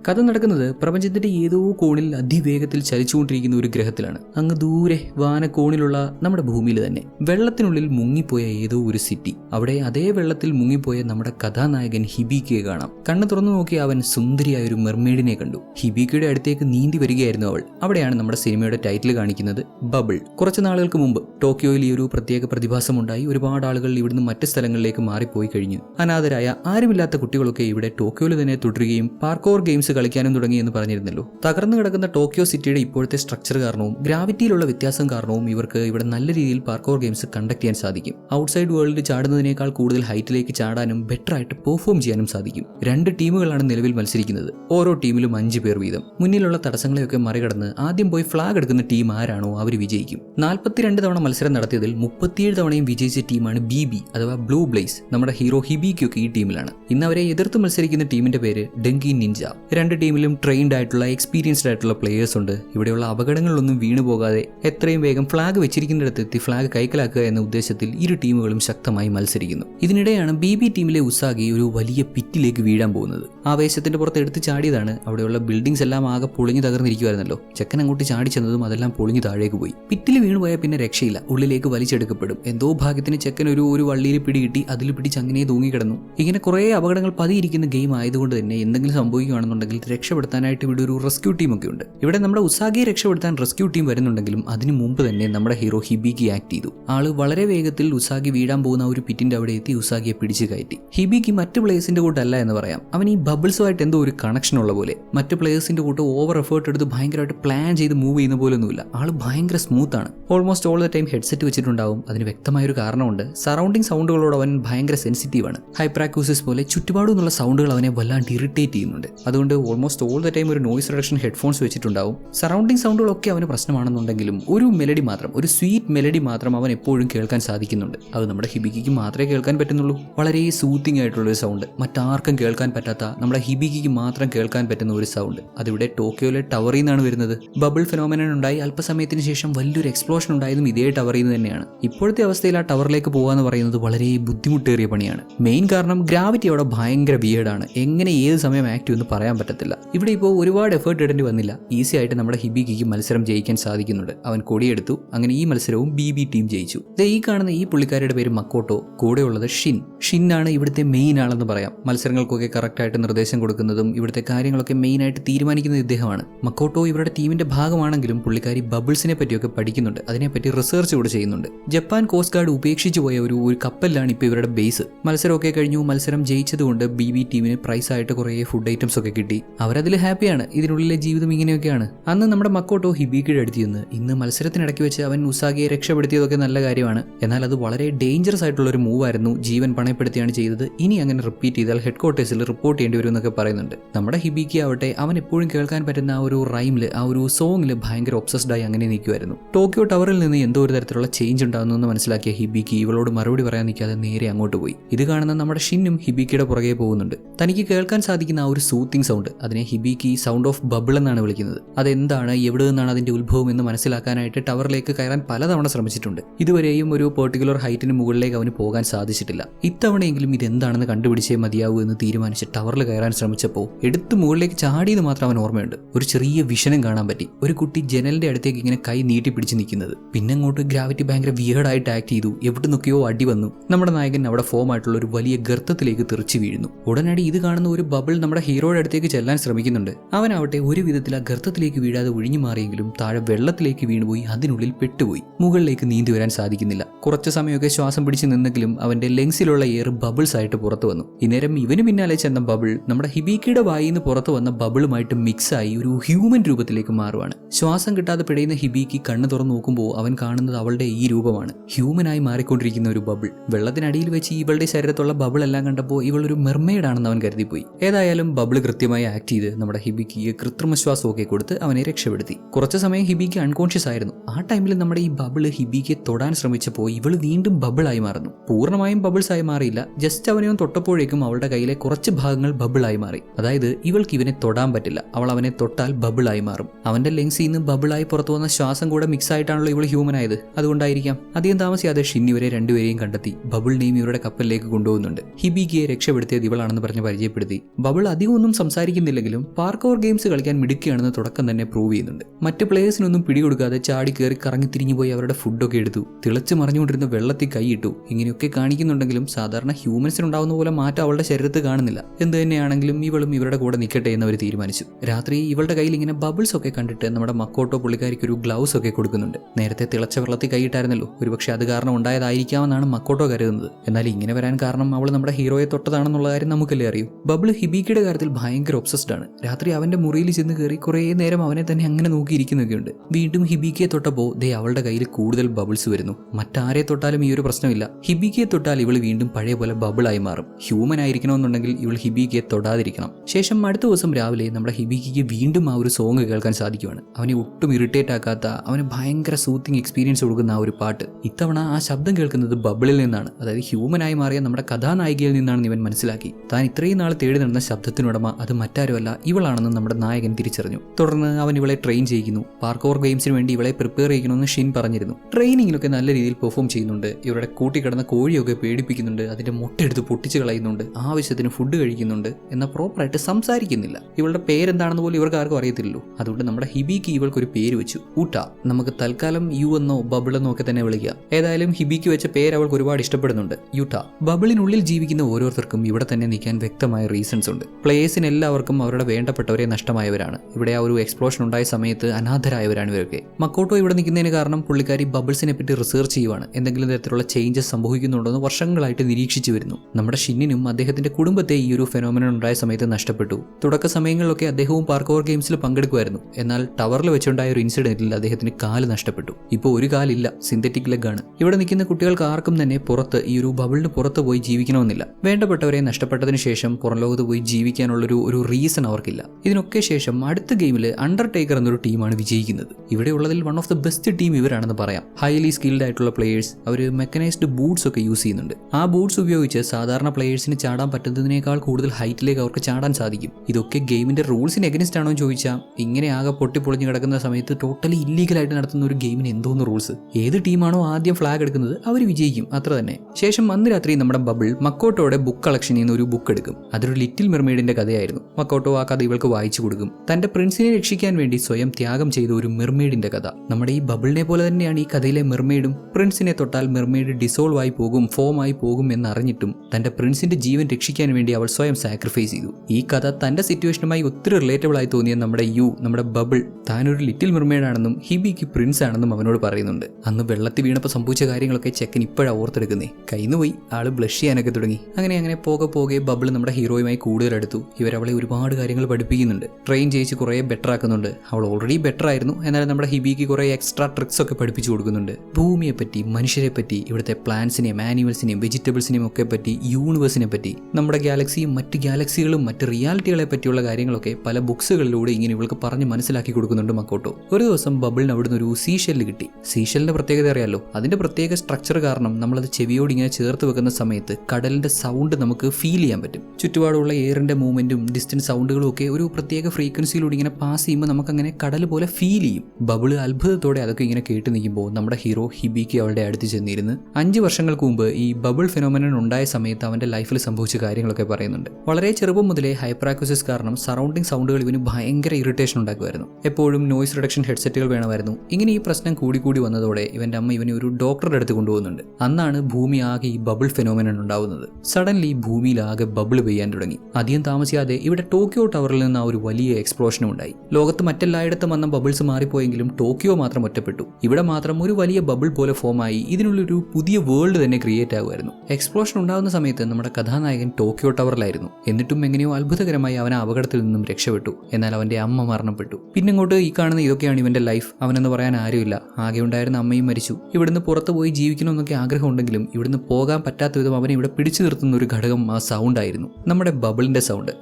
കഥ നടക്കുന്നത് പ്രപഞ്ചത്തിന്റെ ഏതോ കോണിൽ അതിവേഗത്തിൽ ചലിച്ചുകൊണ്ടിരിക്കുന്ന ഒരു ഗ്രഹത്തിലാണ്. അങ്ങ് ദൂരെ വാനക്കോണിലുള്ള നമ്മുടെ ഭൂമിയിൽ തന്നെ. വെള്ളത്തിനുള്ളിൽ മുങ്ങിപ്പോയ ഏതോ ഒരു സിറ്റി. അവിടെ അതേ വെള്ളത്തിൽ മുങ്ങിപ്പോയ നമ്മുടെ കഥാനായകൻ ഹിബിക്കയെ കാണാം. കണ്ണു തുറന്നു നോക്കി അവൻ സുന്ദരിയായ ഒരു മെർമെയ്ഡിനെ കണ്ടു. ഹിബിക്കയുടെ അടുത്തേക്ക് നീന്തി വരികയായിരുന്നു അവൾ. അവിടെയാണ് നമ്മുടെ സിനിമയുടെ ടൈറ്റിൽ കാണിക്കുന്നത് ബബിൾ. കുറച്ച് നാളുകൾക്ക് മുമ്പ് ടോക്കിയോയിൽ ഈ ഒരു പ്രത്യേക പ്രതിഭാസമുണ്ടായി. ഒരുപാട് ആളുകൾ ഇവിടുന്ന് മറ്റ് സ്ഥലങ്ങളിലേക്ക് മാറിപ്പോയി കഴിഞ്ഞു. അനാഥരായ ആരുമില്ലാത്ത കുട്ടികളൊക്കെ ഇവിടെ ടോക്കിയോയിൽ തന്നെ തുടരുകയും പാർക്കോർ ഗെയിംസ് കളിക്കാനും തുടങ്ങി എന്ന് പറഞ്ഞിരുന്നല്ലോ. തകർന്നു കിടക്കുന്ന ടോക്കിയോ സിറ്റിയുടെ ഇപ്പോഴത്തെ സ്ട്രക്ചർ കാരണവും ഗ്രാവിറ്റിയിലുള്ള വ്യത്യാസം കാരണവും ഇവർക്ക് ഇവിടെ നല്ല രീതിയിൽ പാർക്കോർ ഗെയിംസ് കണ്ടക്ട് ചെയ്യാൻ സാധിക്കും. ഔട്ട്സൈഡ് വേൾഡിൽ ചാടുന്നതിനേക്കാൾ കൂടുതൽ ഹൈറ്റിലേക്ക് ചാടാനും ബെറ്റർ ആയിട്ട് പെർഫോം ചെയ്യാനും സാധിക്കും. രണ്ട് ടീമുകളാണ് നിലവിൽ മത്സരിക്കുന്നത്. ഓരോ ടീമിലും അഞ്ച് പേർ വീതം. മുന്നിലുള്ള തടസ്സങ്ങളെയൊക്കെ മറികടന്ന് ആദ്യം പോയി ഫ്ലാഗ് എടുക്കുന്ന ടീം ആരാണോ അവർ വിജയിക്കും. നാൽപ്പത്തിരണ്ട് തവണ മത്സരം നടത്തിയതിൽ മുപ്പത്തിയേഴ് തവണയും വിജയിച്ച ടീമാണ് ബി ബി അഥവാ ബ്ലൂ ബ്ലേസ് നമ്മുടെ ഹീറോ ഹിബിക്കൊക്കെ ഈ ടീമിലാണ്. ഇന്ന് അവരെ എതിർത്ത് മത്സരിക്കുന്ന ടീമിന്റെ പേര് ഡെങ്കി നിഞ്ച രണ്ട് ടീമിലും ട്രെയിൻഡ് ആയിട്ടുള്ള എക്സ്പീരിയൻസ്ഡ് ആയിട്ടുള്ള പ്ലേയേഴ്സ് ഉണ്ട്. ഇവിടെയുള്ള അപകടങ്ങളിലൊന്നും വീണു പോകാതെ എത്രയും വേഗം ഫ്ലാഗ് വെച്ചിരിക്കുന്നിടത്ത് എത്തി ഫ്ലാഗ് കൈക്കലാക്കുക എന്ന ഉദ്ദേശത്തിൽ ഇരു ടീമുകളും ശക്തമായി മത്സരിക്കുന്നു. ഇതിനിടെയാണ് ബി ബി ടീമിലെ ഉസാഗി ഒരു വലിയ പിറ്റിലേക്ക് വീഴാൻ പോകുന്നത്. ആവേശത്തിന്റെ പുറത്ത് എടുത്തു ചാടിയതാണ്. അവിടെയുള്ള ബിൽഡിംഗ്സ് എല്ലാം ആകെ പൊളിഞ്ഞു തകർന്നിരിക്കുമായിരുന്നല്ലോ ചെക്കൻ അങ്ങോട്ട് ചാടി ചെന്നതും അതെല്ലാം പൊളിഞ്ഞു താഴേക്ക് പോയി. പിറ്റിൽ വീണുപോയ പിന്നെ രക്ഷയില്ല. ഉള്ളിലേക്ക് വലിച്ചെടുക്കപ്പെടും. എന്തോ ഭാഗ്യത്തിന് ചെക്കൻ ഒരു ഒരു വള്ളിയിൽ പിടികിട്ടി അതിൽ പിടിച്ച് അങ്ങനെ തൂങ്ങിക്കിടന്നു. ഇങ്ങനെ കുറേ അപകടങ്ങൾ പതിയിരിക്കുന്ന ഗെയിം ആയതുകൊണ്ട് തന്നെ എന്തെങ്കിലും സംഭവിക്കുകയാണെന്നുണ്ടെങ്കിൽ രക്ഷപ്പെടുത്താനായിട്ട് ഇവിടെ ഒരു റെസ്ക്യൂ ടീമൊക്കെ ഉണ്ട്. ഇവിടെ നമ്മുടെ ഉസാഗിയെ രക്ഷപ്പെടുത്താൻ റെസ്ക്യൂ ടീം വരുന്നുണ്ടെങ്കിലും അതിനു മുമ്പ് തന്നെ നമ്മുടെ ഹീറോ ഹിബിക്ക് ആക്ട് ചെയ്തു. ആൾ വളരെ വേഗത്തിൽ ഉസാഗി വീഴാൻ പോകുന്ന ഒരു പിറ്റിന്റെ അവിടെ എത്തി ഉസാഗിയെ പിടിച്ചു കയറ്റി. ഹിബിക്ക് മറ്റ് പ്ലേയേഴ്സിന്റെ കൂട്ടല്ല എന്ന് പറയാം. അവൻ ഈ ബബിൾസുമായിട്ട് എന്തോ ഒരു കണക്ഷൻ ഉള്ള പോലെ. മറ്റു പ്ലേയേഴ്സിന്റെ കൂട്ട് ഓവർ എഫേർട്ട് എടുത്ത് ഭയങ്കരമായിട്ട് പ്ലാൻ ചെയ്ത് മൂവ് ചെയ്യുന്ന പോലൊന്നുമില്ല. ആൾ ഭയങ്കര സ്മൂത്ത് ആണ്. Almost all the time headset വെച്ചിട്ടുണ്ടാവും. അതിന് വ്യക്തമായ ഒരു കാരണമുണ്ട്. സറൗണ്ടിങ് സൗണ്ടുകളോട് അവൻ ഭയങ്കര സെൻസിറ്റീവ് ആണ്. ഹൈപ്രാക്യൂസിസ് പോലെ ചുറ്റുപാടും എന്നുള്ള സൗണ്ടുകൾ അവനെ വല്ലാണ്ട് ഇറിറ്റേറ്റ് ചെയ്യുന്നുണ്ട്. അതുകൊണ്ട് ഓൾമോസ്റ്റ് ഓൾ ദ ടൈം ഒരു നോയ്സ് റിഡക്ഷൻ ഹെഡ്ഫോൺസ് വെച്ചിട്ടുണ്ടാവും. സറൗണ്ടിങ് സൗണ്ടുകളൊക്കെ അവന് പ്രശ്നമാണെന്നുണ്ടെങ്കിലും ഒരു മെലഡി മാത്രം ഒരു സ്വീറ്റ് മെലഡി മാത്രം അവൻ എപ്പോഴും കേൾക്കാൻ സാധിക്കുന്നുണ്ട്. അത് നമ്മുടെ ഹിബിക്കിക്ക് മാത്രമേ കേൾക്കാൻ പറ്റുന്നുള്ളൂ. വളരെ സൂത്തിങ് ആയിട്ടുള്ള ഒരു സൗണ്ട് മറ്റാർക്കും കേൾക്കാൻ പറ്റാത്ത നമ്മുടെ ഹിബിക്കിക്ക് മാത്രം കേൾക്കാൻ പറ്റുന്ന ഒരു സൗണ്ട് അതിവിടെ ടോക്കിയോയിലെ ടവറിൽ നിന്നാണ് വരുന്നത്. ബബിൾ ഫെനോമിനൻ ഉണ്ടായി. അല്പസമയത്തിന് ശേഷം വലിയൊരു എക്സ്പ്ലോഷൻ ഉണ്ടായതും ഇതേ ടവറിൽ നിന്ന് തന്നെയാണ്. ഇപ്പോഴത്തെ അവസ്ഥയിൽ ആ ടവറിലേക്ക് പോകുക എന്ന് പറയുന്നത് വളരെ ബുദ്ധിമുട്ടേറിയ പണിയാണ്. മെയിൻ കാരണം ഗ്രാവിറ്റി അവിടെ ഭയങ്കര വിയേഡാണ് എങ്ങനെ ഏത് സമയം ആക്റ്റീവ് എന്ന് പറയാൻ പറ്റത്തില്ല ഇവിടെ ഇപ്പോൾ ഒരുപാട് എഫേർട്ട് ഇടേണ്ടി വന്നില്ല. ഈസി ആയിട്ട് നമ്മുടെ ഹിബിക്ക് മത്സരം ജയിക്കാൻ സാധിക്കുന്നുണ്ട്. അവൻ കൊടിയെടുത്തു. അങ്ങനെ ഈ മത്സരവും ബി ബി ടീം ജയിച്ചു. ഈ കാണുന്ന ഈ പുള്ളിക്കാരുടെ പേര് മക്കോട്ടോ കൂടെയുള്ളത് ഷിൻ. ഷിൻ ആണ് ഇവിടുത്തെ മെയിൻ ആളെന്ന് പറയാം. മത്സരങ്ങൾക്കൊക്കെ കറക്റ്റായിട്ട് നിർദ്ദേശം കൊടുക്കുന്നതും ഇവിടുത്തെ കാര്യങ്ങളൊക്കെ മെയിൻ ആയിട്ട് തീരുമാനിക്കുന്നത് ഇദ്ദേഹമാണ്. മക്കോട്ടോ ഇവരുടെ ടീമിന്റെ ഭാഗമാണെങ്കിലും പുള്ളിക്കാരി ബബിൾസിനെ പറ്റിയൊക്കെ പഠിക്കുന്നുണ്ട്. അതിനെപ്പറ്റി റിസർച്ച് കൂടെ ചെയ്യുന്നുണ്ട്. ജപ്പാൻ കോസ്റ്റ് ഗാർഡ് ഉപേക്ഷിച്ചു പോയ ഒരു ഒരു കപ്പലിലാണ് ഇപ്പോൾ ഇവരുടെ ബേസ് മത്സരമൊക്കെ കഴിഞ്ഞു. മത്സരം ജയിച്ചതുകൊണ്ട് ബി ബി ടീമിന് പ്രൈസ് ആയിട്ട് കുറേ ഫുഡ് ഐറ്റംസ് ഒക്കെ കിട്ടി. പോയി അവരതിൽ ഹാപ്പിയാണ്. ഇതിനുള്ളിലെ ജീവിതം ഇങ്ങനെയൊക്കെയാണ്. അന്ന് നമ്മുടെ മക്കോട്ടോ ഹിബിക്കിയുടെ അടുത്ത് ചെന്ന് ഇന്ന് മത്സരത്തിനിടയ്ക്ക് വെച്ച് അവൻ ഉസാഗിയെ രക്ഷപ്പെടുത്തിയതൊക്കെ നല്ല കാര്യമാണ്. എന്നാൽ അത് വളരെ ഡേഞ്ചറസ് ആയിട്ടുള്ള ഒരു മൂവ് ആയിരുന്നു. ജീവൻ പണയപ്പെടുത്തിയാണ് ചെയ്തത്. ഇനി അങ്ങനെ റിപ്പീറ്റ് ചെയ്താൽ ഹെഡ് ക്വാർട്ടേഴ്സിൽ റിപ്പോർട്ട് ചെയ്യേണ്ടി വരും എന്നൊക്കെ പറയുന്നുണ്ട്. നമ്മുടെ ഹിബിക്ക് ആവട്ടെ അവൻ എപ്പോഴും കേൾക്കാൻ പറ്റുന്ന ആ ഒരു റൈമിൽ ആ ഒരു സോങ്ങിൽ ഭയങ്കര ഒബ്സസ്ഡ് ആയി അങ്ങനെ നിൽക്കുമായിരുന്നു ടോക്കിയോ ടവറിൽ നിന്ന് എന്തോ ഒരു തരത്തിലുള്ള ചേഞ്ച് ഉണ്ടാകുന്നു എന്ന് മനസ്സിലാക്കിയ ഹിബിക്ക് ഇവളോട് മറുപടി പറയാൻ നിൽക്കാതെ നേരെ അങ്ങോട്ട് പോയി. ഇത് കാണുന്ന നമ്മുടെ ഷിന്നും ഹിബിക്കിയുടെ പുറകെ പോകുന്നുണ്ട്. തനിക്ക് കേൾക്കാൻ സാധിക്കുന്ന ആ ഒരു സൂത്തിങ് സൗണ്ട് അതിനെ ഹിബിക്ക് സൗണ്ട് ഓഫ് ബബിൾ എന്നാണ് വിളിക്കുന്നത്. അതെന്താണ് എവിടെ നിന്നാണ് അതിന്റെ ഉത്ഭവം എന്ന് മനസ്സിലാക്കാനായിട്ട് ടവറിലേക്ക് കയറാൻ പലതവണ ശ്രമിച്ചിട്ടുണ്ട്. ഇതുവരെയും ഒരു പെർട്ടിക്കുലർ ഹൈറ്റിന് മുകളിലേക്ക് അവന് പോകാൻ സാധിച്ചിട്ടില്ല. ഇത്തവണയെങ്കിലും ഇതെന്താണെന്ന് കണ്ടുപിടിച്ചേ മതിയാവൂ എന്ന് തീരുമാനിച്ച് ടവറിൽ കയറാൻ ശ്രമിച്ചപ്പോൾ എടുത്ത് മുകളിലേക്ക് ചാടിയത് മാത്രം അവൻ ഓർമ്മയുണ്ട്. ഒരു ചെറിയ വിഷനം കാണാൻ പറ്റി. ഒരു കുട്ടി ജനലിന്റെ അടുത്തേക്ക് ഇങ്ങനെ കൈ നീട്ടി പിടിച്ച് നിൽക്കുന്നത്. പിന്നെ അങ്ങോട്ട് ഗ്രാവിറ്റി ഭയങ്കര വിയേർഡായിട്ട് ആക്ട് ചെയ്തു. എവിടെ നിൽക്കുകയോ അടി വന്നു. നമ്മുടെ നായകൻ അവിടെ ഫോം ആയിട്ടുള്ള ഒരു വലിയ ഗർത്തത്തിലേക്ക് തെറിച്ചു വീഴുന്നു. ഉടനടി ഇത് കാണുന്ന ഒരു ബബിൾ നമ്മുടെ ഹീറോയുടെ അടുത്തേക്ക് ചെല്ലാൻ ശ്രമിക്കുന്നുണ്ട്. അവനാവട്ടെ ഒരു വിധത്തിൽ ആ ഗർത്തത്തിലേക്ക് വീഴാതെ ഒഴിഞ്ഞു മാറിയെങ്കിലും താഴെ വെള്ളത്തിലേക്ക് വീണുപോയി അതിനുള്ളിൽ പെട്ടുപോയി. മുകളിലേക്ക് നീന്തി വരാൻ സാധിക്കുന്നില്ല. കുറച്ച് സമയമൊക്കെ ശ്വാസം പിടിച്ച് നിന്നെങ്കിലും അവന്റെ ലെങ്സിലുള്ള എയർ ബബിൾസ് ആയിട്ട് പുറത്തു വന്നു. ഇന്നേരം ഇവന് പിന്നാലെ ചെന്ന ബബിൾ നമ്മുടെ ഹിബിക്കിയുടെ വായിൽ നിന്ന് പുറത്തു വന്ന ബബിളുമായിട്ട് മിക്സ് ആയി ഒരു ഹ്യൂമൻ രൂപത്തിലേക്ക് മാറുവാണ്. ശ്വാസം കിട്ടാതെ പിടയുന്ന ഹിബിക്ക് കണ്ണ് തുറന്നു നോക്കുമ്പോൾ അവൻ കാണുന്നത് അവളുടെ ഈ രൂപമാണ്. ഹ്യൂമനായി മാറിക്കൊണ്ടിരിക്കുന്ന ഒരു ബബിൾ. വെള്ളത്തിനടിയിൽ വെച്ച് ഇവളുടെ ശരീരത്തുള്ള ബബിൾ എല്ലാം കണ്ടപ്പോൾ ഇവൾ ഒരു മെർമെയ്ഡാണെന്ന് അവൻ കരുതിപ്പോയി. ഏതായാലും ബബിൾ കൃത്യമായി ആക്ട് ചെയ്ത് നമ്മുടെ ഹിബിക്ക് കൃത്രിമ ശ്വാസമൊക്കെ കൊടുത്ത് അവനെ രക്ഷപ്പെടുത്തി. കുറച്ച് സമയം ഹിബിക്ക് അൺകോൺഷ്യസ് ആയിരുന്നു. ആ ടൈമിൽ നമ്മുടെ ഈ ബബിൾ ഹിബിക്ക് തൊടാൻ ശ്രമിച്ചപ്പോൾ ഇവൾ വീണ്ടും ബബിളായി മാറുന്നു. പൂർണമായും ബബിൾസ് ആയി മാറിയില്ല. ജസ്റ്റ് അവനെ തൊട്ടപ്പോഴേക്കും അവളുടെ കയ്യിലെ കുറച്ച് ഭാഗങ്ങൾ ബബിളായി മാറി. അതായത് ഇവൾക്ക് ഇവനെ തൊടാൻ പറ്റില്ല. അവൾ അവനെ തൊട്ടാൽ ബബിളായി മാറും. അവന്റെ ലെങ്സിൽ നിന്ന് ബബിളായി പുറത്തു വന്ന ശ്വാസം കൂടെ മിക്സ് ആയിട്ടാണല്ലോ ഇവൾ ഹ്യൂമൻ ആയത്. അതുകൊണ്ടായിരിക്കാം. അധികം താമസിയാതെ ഷിന്നി ഇവരെ രണ്ടുപേരെയും കണ്ടെത്തി. ബബിളിനെയും ഇവരുടെ കപ്പലിലേക്ക് കൊണ്ടുപോകുന്നുണ്ട്. ഹിബിക്കിയെ രക്ഷപ്പെടുത്തിയത് ഇവളാണെന്ന് പറഞ്ഞ് പരിചയപ്പെടുത്തി. ബബിൾ അധികം ഒന്നും സംസാരിക്കുന്നില്ലെങ്കിലും പാർക്ക് ഓവർ ഗെയിംസ് കളിക്കാൻ മിടുക്കിയാണെന്ന് തുടക്കം തന്നെ പ്രൂവ് ചെയ്യുന്നുണ്ട്. മറ്റ് പ്ലേയേഴ്സിനൊന്നും പിടികൊടുക്കാതെ ചാടി കയറി കറങ്ങി തിരിഞ്ഞു പോയി അവരുടെ ഫുഡൊക്കെ എടുത്തു. തിളച്ച് മറിഞ്ഞുകൊണ്ടിരുന്ന വെള്ളത്തിൽ കൈയിട്ടു. ഇങ്ങനെയൊക്കെ കാണിക്കുന്നുണ്ടെങ്കിലും സാധാരണ ഹ്യൂമൻസിനുണ്ടാവുന്ന പോലെ മാറ്റം അവളുടെ ശരീരത്ത് കാണുന്നില്ല. എന്ത് തന്നെയാണെങ്കിലും ഇവളും ഇവരുടെ കൂടെ നിൽക്കട്ടെ എന്ന് അവർ തീരുമാനിച്ചു. രാത്രി ഇവളുടെ കയ്യിൽ ഇങ്ങനെ ബബിൾസ് ഒക്കെ കണ്ടിട്ട് നമ്മുടെ മക്കോട്ടോ പുള്ളിക്കാരിക്ക് ഒരു ഗ്ലൗസ് ഒക്കെ കൊടുക്കുന്നുണ്ട്. നേരത്തെ തിളച്ച വെള്ളത്തിൽ കൈയിട്ടായിരുന്നല്ലോ. ഒരുപക്ഷെ അത് കാരണം ഉണ്ടായതായിരിക്കാമെന്നാണ് മക്കോട്ടോ കരുതുന്നത്. എന്നാൽ ഇങ്ങനെ വരാൻ കാരണം അവൾ നമ്മുടെ ഹീറോയെ തൊട്ടതാണെന്നുള്ള കാര്യം നമുക്കല്ലേ അറിയൂ. ബബിൾ ഹിബിക്കയുടെ കാര്യത്തിൽ ഭയങ്കര ഒബ്സസ്ഡ് ആണ്. രാത്രി അവന്റെ മുറിയിൽ ചെന്ന് കയറി കുറേ നേരം അവനെ തന്നെ അങ്ങനെ നോക്കിയിരിക്കുന്നൊക്കെയുണ്ട്. വീണ്ടും ഹിബിക്കയെ തൊട്ടപ്പോൾ ദേ അവളുടെ കയ്യിൽ കൂടുതൽ ബബിൾസ് വരുന്നു. മറ്റാരെ തൊട്ടാലും ഈ ഒരു പ്രശ്നമില്ല. ഹിബിക്കയെ തൊട്ടാൽ ഇവൾ വീണ്ടും പഴയ പോലെ ബബിളായി മാറും. ഹ്യൂമൻ ആയിരിക്കണമെന്നുണ്ടെങ്കിൽ ഇവൾ ഹിബിക്കയെ തൊടാതിരിക്കണം. ശേഷം അടുത്ത ദിവസം രാവിലെ നമ്മുടെ ഹിബിക്കയ്ക്ക് വീണ്ടും ആ ഒരു സോങ് കേൾക്കാൻ സാധിക്കുവാണ്. അവനെ ഒട്ടും ഇറിറ്റേറ്റ് ആക്കാത്ത അവന് ഭയങ്കര സൂത്തിങ് എക്സ്പീരിയൻസ് കൊടുക്കുന്ന ആ ഒരു പാട്ട്. ഇത്തവണ ആ ശബ്ദം കേൾക്കുന്നത് ബബിളിൽ നിന്നാണ്. അതായത് ഹ്യൂമനായി മാറിയ നമ്മുടെ കഥാനായികയിൽ നിന്നാണ് ഇവൻ മനസ്സിലാക്കി. താൻ ഇത്രയും നാൾ തേടി നടന്ന ശബ്ദത്തിനുടമ അത് മറ്റാരുമല്ല ഇവളാണെന്ന് നമ്മുടെ നായകൻ തിരിച്ചറിഞ്ഞു. തുടർന്ന് അവൻ ഇവളെ ട്രെയിൻ ചെയ്യിക്കുന്നു. പാർക്ക് ഓവർ ഗെയിംസിന് വേണ്ടി ഇവളെ പ്രിപ്പയർ ചെയ്യണമെന്ന് ഷിൻ പറഞ്ഞിരുന്നു. ട്രെയിനിങ്ങിലൊക്കെ നല്ല രീതിയിൽ പെർഫോം ചെയ്യുന്നുണ്ട്. ഇവരുടെ കൂട്ടി കൂട്ടിക്കിടന്ന കോഴിയൊക്കെ പേടിപ്പിക്കുന്നുണ്ട്. അതിന്റെ മുട്ടെടുത്ത് പൊട്ടിച്ച് കളയുന്നുണ്ട്. ആവശ്യത്തിന് ഫുഡ് കഴിക്കുന്നുണ്ട് എന്ന പ്രോപ്പറായിട്ട് സംസാരിക്കുന്നില്ല. ഇവളുടെ പേരെന്താണെന്ന് പോലും ഇവർക്ക് ആർക്കും അറിയത്തില്ലല്ലോ. അതുകൊണ്ട് നമ്മുടെ ഹിബിക്ക് ഇവൾക്ക് ഒരു പേര് വെച്ചു. ഊട്ട. നമുക്ക് തൽക്കാലം യു എന്നോ ബബിൾ എന്നോ ഒക്കെ തന്നെ വിളിക്കാം. ഏതായാലും ഹിബിക്ക് വെച്ച പേര് അവൾക്ക് ഒരുപാട് ഇഷ്ടപ്പെടുന്നുണ്ട്. യൂട്ട. ബബിളിനുള്ളിൽ ജീവിക്കുന്ന ഓരോരുത്തർക്കും ഇവിടെ തന്നെ നിൽക്കാൻ വ്യക്തമായ റീസൺസ് ഉണ്ട്. പ്ലേയേഴ്സിന് എല്ലാവർക്കും അവരുടെ വേണ്ടപ്പെട്ടവരെ നഷ്ടമായവരാണ്. ഇവിടെ ആ ഒരു എക്സ്പ്ലോഷൻ ഉണ്ടായ സമയത്ത് അനാഥരായവരാണ് ഇവരൊക്കെ. മക്കോട്ടോ ഇവിടെ നിൽക്കുന്നതിന് കാരണം പുള്ളിക്കാരി ബബിൾസിനെ പറ്റി റിസർച്ച് ചെയ്യുവാണ്. എന്തെങ്കിലും തരത്തിലുള്ള ചേഞ്ചസ് സംഭവിക്കുന്നുണ്ടോ എന്ന് വർഷങ്ങളായിട്ട് നിരീക്ഷിച്ചു വരുന്നു. നമ്മുടെ ഷിന്നിനും അദ്ദേഹത്തിന്റെ കുടുംബത്തെ ഈ ഒരു ഫെനോമിനൻ ഉണ്ടായ സമയത്ത് നഷ്ടപ്പെട്ടു. തുടക്ക സമയങ്ങളിലൊക്കെ അദ്ദേഹവും പാർക്ക് ഓവർ ഗെയിംസിൽ പങ്കെടുക്കുമായിരുന്നു. എന്നാൽ ടവറിൽ വെച്ചുണ്ടായ ഒരു ഇൻസിഡന്റിൽ അദ്ദേഹത്തിന് കാൽ നഷ്ടപ്പെട്ടു. ഇപ്പോൾ ഒരു കാലില്ല സിന്തറ്റിക് ലെഗ് ആണ്. ഇവിടെ നിൽക്കുന്ന കുട്ടികൾക്ക് ആർക്കും തന്നെ പുറത്ത് ഈ ഒരു ബബിളിന് പുറത്ത് പോയി ജീവിക്കണമെന്നില്ല. വേണ്ടപ്പെട്ടവരെ നഷ്ടപ്പെട്ടതിന് ശേഷം പുറം ലോകത്ത് പോയി ജീവിക്കാനുള്ളൊരു ഒരു റീസൺ അവർക്കില്ല. ഇതിനൊക്കെ ശേഷം അടുത്ത ഗെയിമിൽ അണ്ടർടേക്കർ എന്നൊരു ടീമാണ് വിജയിക്കുന്നത്. ഇവിടെ ഉള്ളതിൽ one of the best team ഇവരാണെന്ന് പറയാം. ഹൈലി സ്കിൽഡ് ആയിട്ടുള്ള പ്ലേയേഴ്സ് അവർ മെക്കനൈസ്ഡ് ബൂട്ട്സ് ഒക്കെ യൂസ് ചെയ്യുന്നുണ്ട്. ആ ബൂട്ട്സ് ഉപയോഗിച്ച് സാധാരണ പ്ലേയേഴ്സിന് ചാടാൻ പറ്റുന്നതിനേക്കാൾ കൂടുതൽ ഹൈറ്റിലേക്ക് അവർക്ക് ചാടാൻ സാധിക്കും. ഇതൊക്കെ ഗെയിമിന്റെ റൂൾസിന് എഗനിസ്റ്റ് ആണോ ചോദിച്ചാൽ ഇങ്ങനെ ആകെ പൊട്ടിപ്പൊളിഞ്ഞ് കിടക്കുന്ന സമയത്ത് ടോട്ടലി ഇല്ലീഗലായിട്ട് നടത്തുന്ന ഒരു ഗെയിമിന് എന്തോന്ന് റൂൾസ് ഏത് ടീമാണോ ആദ്യം ഫ്ലാഗ് എടുക്കുന്നത് അവർ വിജയിക്കും. അത്ര തന്നെ. ശേഷം അന്ന് രാത്രി നമ്മുടെ ബബിൾ മക്കോട്ടോടെ ബുക്ക് കളക്ഷനിൽ നിന്ന് ഒരു ബുക്ക് എടുക്കും. അതൊരു ലിറ്റിൽ മെർമെയ്ഡിന്റെ കഥയായിരുന്നു. മക്കോട്ടോ ആ കഥ ഇവൾക്ക് വായിച്ചു കൊടുക്കും. തന്റെ പ്രിൻസിനെ രക്ഷിക്കാൻ വേണ്ടി സ്വയം ത്യാഗം ചെയ്ത ഒരു മിർമെയ്ഡിന്റെ കഥ. നമ്മുടെ ഈ ബബിളിനെ പോലെ തന്നെയാണ് ഈ കഥയിലെ മിർമെയ്ഡും പ്രിൻസിനെ തൊട്ടാൽ മിർമെയ്ഡ് ഡിസോൾവ് ആയി പോകും ഫോം ആയി പോകും എന്നറിഞ്ഞിട്ടും തന്റെ പ്രിൻസിന്റെ ജീവൻ രക്ഷിക്കാൻ വേണ്ടി അവൾ സ്വയം സാക്രിഫൈസ് ചെയ്തു. ഈ കഥ തന്റെ സിറ്റുവേഷനുമായി ഒത്തിരി റിലേറ്റബിൾ ആയി തോന്നിയ നമ്മുടെ യു നമ്മുടെ ബബിൾ താനൊരു ലിറ്റിൽ മിർമെയ്ഡ് ആണെന്നും ഹിബിക്ക് പ്രിൻസ് ആണെന്നും അവനോട് പറയുന്നുണ്ട്. അന്ന് വെള്ളത്തിൽ വീണപ്പോൾ സംഭവിച്ച കാര്യങ്ങളൊക്കെ ചെക്കൻ ഇപ്പോഴാണ് ഓർത്തെടുക്കുന്നേ. കൈന്ന് പോയി ആൾ ബ്ലഷ് ചെയ്യാനൊക്കെ തുടങ്ങി. അങ്ങനെ അങ്ങനെ പോകെ പോകെ ബബിൾ നമ്മുടെ ഹീറോയുമായി കൂടുതൽ അടുത്തു ഇവരവളെ ഒരു ഒരുപാട് കാര്യങ്ങൾ പഠിപ്പിക്കുന്നുണ്ട്. ട്രെയിൻ ചെയ്യിച്ച് കുറേ ബെറ്റർ ആക്കുന്നുണ്ട്. അവൾ ഓൾറെഡി ബെറ്റർ ആയിരുന്നു. എന്നാലും നമ്മുടെ ഹിബിക്ക് കുറേ എക്സ്ട്രാ ട്രിക്സ് ഒക്കെ പഠിപ്പിച്ചു കൊടുക്കുന്നുണ്ട്. ഭൂമിയെ പറ്റി മനുഷ്യരെ പറ്റി ഇവിടുത്തെ പ്ലാന്റ്സിനെയും ആനിമൽസിനെയും വെജിറ്റബിൾസിനെയും ഒക്കെ പറ്റി യൂണിവേഴ്സിനെ പറ്റി നമ്മുടെ ഗാലക്സിയും മറ്റ് ഗാലക്സികളും മറ്റ് റിയാലിറ്റികളെ പറ്റിയുള്ള കാര്യങ്ങളൊക്കെ പല ബുക്സുകളിലൂടെ ഇങ്ങനെ ഇവൾക്ക് പറഞ്ഞ് മനസ്സിലാക്കി കൊടുക്കുന്നുണ്ട് മക്കോട്ടോ. ഒരു ദിവസം ബബിളിന് അവിടുന്ന് ഒരു സീഷെല്ല് കിട്ടി. സീഷെല്ലിന്റെ പ്രത്യേകത അറിയാലോ? അതിന്റെ പ്രത്യേക സ്ട്രക്ചർ കാരണം നമ്മളത് ചെവിയോട് ഇങ്ങനെ ചേർത്ത് വെക്കുന്ന സമയത്ത് കടലിന്റെ സൗണ്ട് നമുക്ക് ഫീൽ ചെയ്യാൻ പറ്റും. ചുറ്റുപാടുള്ള എയറിന്റെ മൂവ്മെന്റും ഡിസ്റ്റൻസ് സൗണ്ടുകളും ഒക്കെ ഒരു പ്രത്യേക ഫ്രീക്വൻസിയിലൂടെ ഇങ്ങനെ പാസ് ചെയ്യുമ്പോൾ നമുക്കങ്ങനെ കടൽ പോലെ ഫീൽ ചെയ്യും. ബബിൾ അത്ഭുതത്തോടെ അതൊക്കെ ഇങ്ങനെ കേട്ട് നിൽക്കുമ്പോൾ നമ്മുടെ ഹീറോ ഹിബിക്ക് അവളുടെ അടുത്ത് ചെന്നിരുന്ന് അഞ്ച് വർഷങ്ങൾക്ക് മുമ്പ് ഈ ബബിൾ ഫിനോമിനൻ ഉണ്ടായ സമയത്ത് അവന്റെ ലൈഫിൽ സംഭവിച്ച കാര്യങ്ങളൊക്കെ പറയുന്നുണ്ട്. വളരെ ചെറുപ്പം മുതലേ ഹൈപ്രാക്വസിസ് കാരണം സറൗണ്ടിങ് സൗണ്ടുകൾ ഇവന് ഭയങ്കര ഇറിറ്റേഷൻ ഉണ്ടാക്കുമായിരുന്നു. എപ്പോഴും നോയ്സ് റിഡക്ഷൻ ഹെഡ്സെറ്റുകൾ വേണമായിരുന്നു. ഇങ്ങനെ ഈ പ്രശ്നം കൂടി കൂടി വന്നതോടെ ഇവന്റെ അമ്മ ഇവനെ ഒരു ഡോക്ടറുടെ അടുത്ത് കൊണ്ടുപോകുന്നുണ്ട്. അന്നാണ് ഭൂമി ആകെ ഈ ബബിൾ ഫെനോമിനൻ ഉണ്ടാവുന്നത്. സഡൻലി ഭൂമിയിൽ ആകെ ബബിൾ പെയ്യാൻ തുടങ്ങി. അധികം താമസിയാതെ ഇവിടെ ടോക്കിയോ ടവറിൽ നിന്ന് ഒരു വലിയ എക്സ്പ്ലോഷനും ഉണ്ടായി. ലോകത്ത് മറ്റെല്ലായിടത്തും വന്ന ബബിൾസ് മാറിപ്പോയെങ്കിലും ടോക്കിയോ മാത്രം ഒറ്റപ്പെട്ടു. ഇവിടെ മാത്രം ഒരു വലിയ ബബിൾ പോലെ ഫോമായി ഇതിനുള്ളൊരു പുതിയ വേൾഡ് തന്നെ ക്രിയേറ്റ് ആകുമായിരുന്നു എക്സ്പ്ലോഷൻ ഉണ്ടാകുന്ന സമയത്ത് നമ്മുടെ കഥാനായകൻ ടോക്കിയോ ടവറിലായിരുന്നു. എന്നിട്ടും എങ്ങനെയോ അത്ഭുതകരമായി അവൻ അപകടത്തിൽ നിന്നും രക്ഷപ്പെട്ടു. എന്നാൽ അവന്റെ അമ്മ മരണപ്പെട്ടു. പിന്നങ്ങോട്ട് ഈ കാണുന്ന ഇതൊക്കെയാണ് ഇവന്റെ ലൈഫ് അവനെന്ന് പറയാൻ ആരുമില്ല. ആകെ ഉണ്ടായിരുന്ന അമ്മയും മരിച്ചു. ഇവിടുന്ന് പുറത്തു പോയി ജീവിക്കണമെന്നൊക്കെ ആഗ്രഹമുണ്ടെങ്കിലും ഇവിടുന്ന് പോകാൻ പറ്റാത്ത വിധം അവനെ ഇവിടെ പിടിച്ചു നിർത്തുന്ന ഒരു ഘടകം ആ സൗണ്ട് ആയിരുന്നു. നമ്മുടെ ബബിളിന്റെ സൗണ്ട്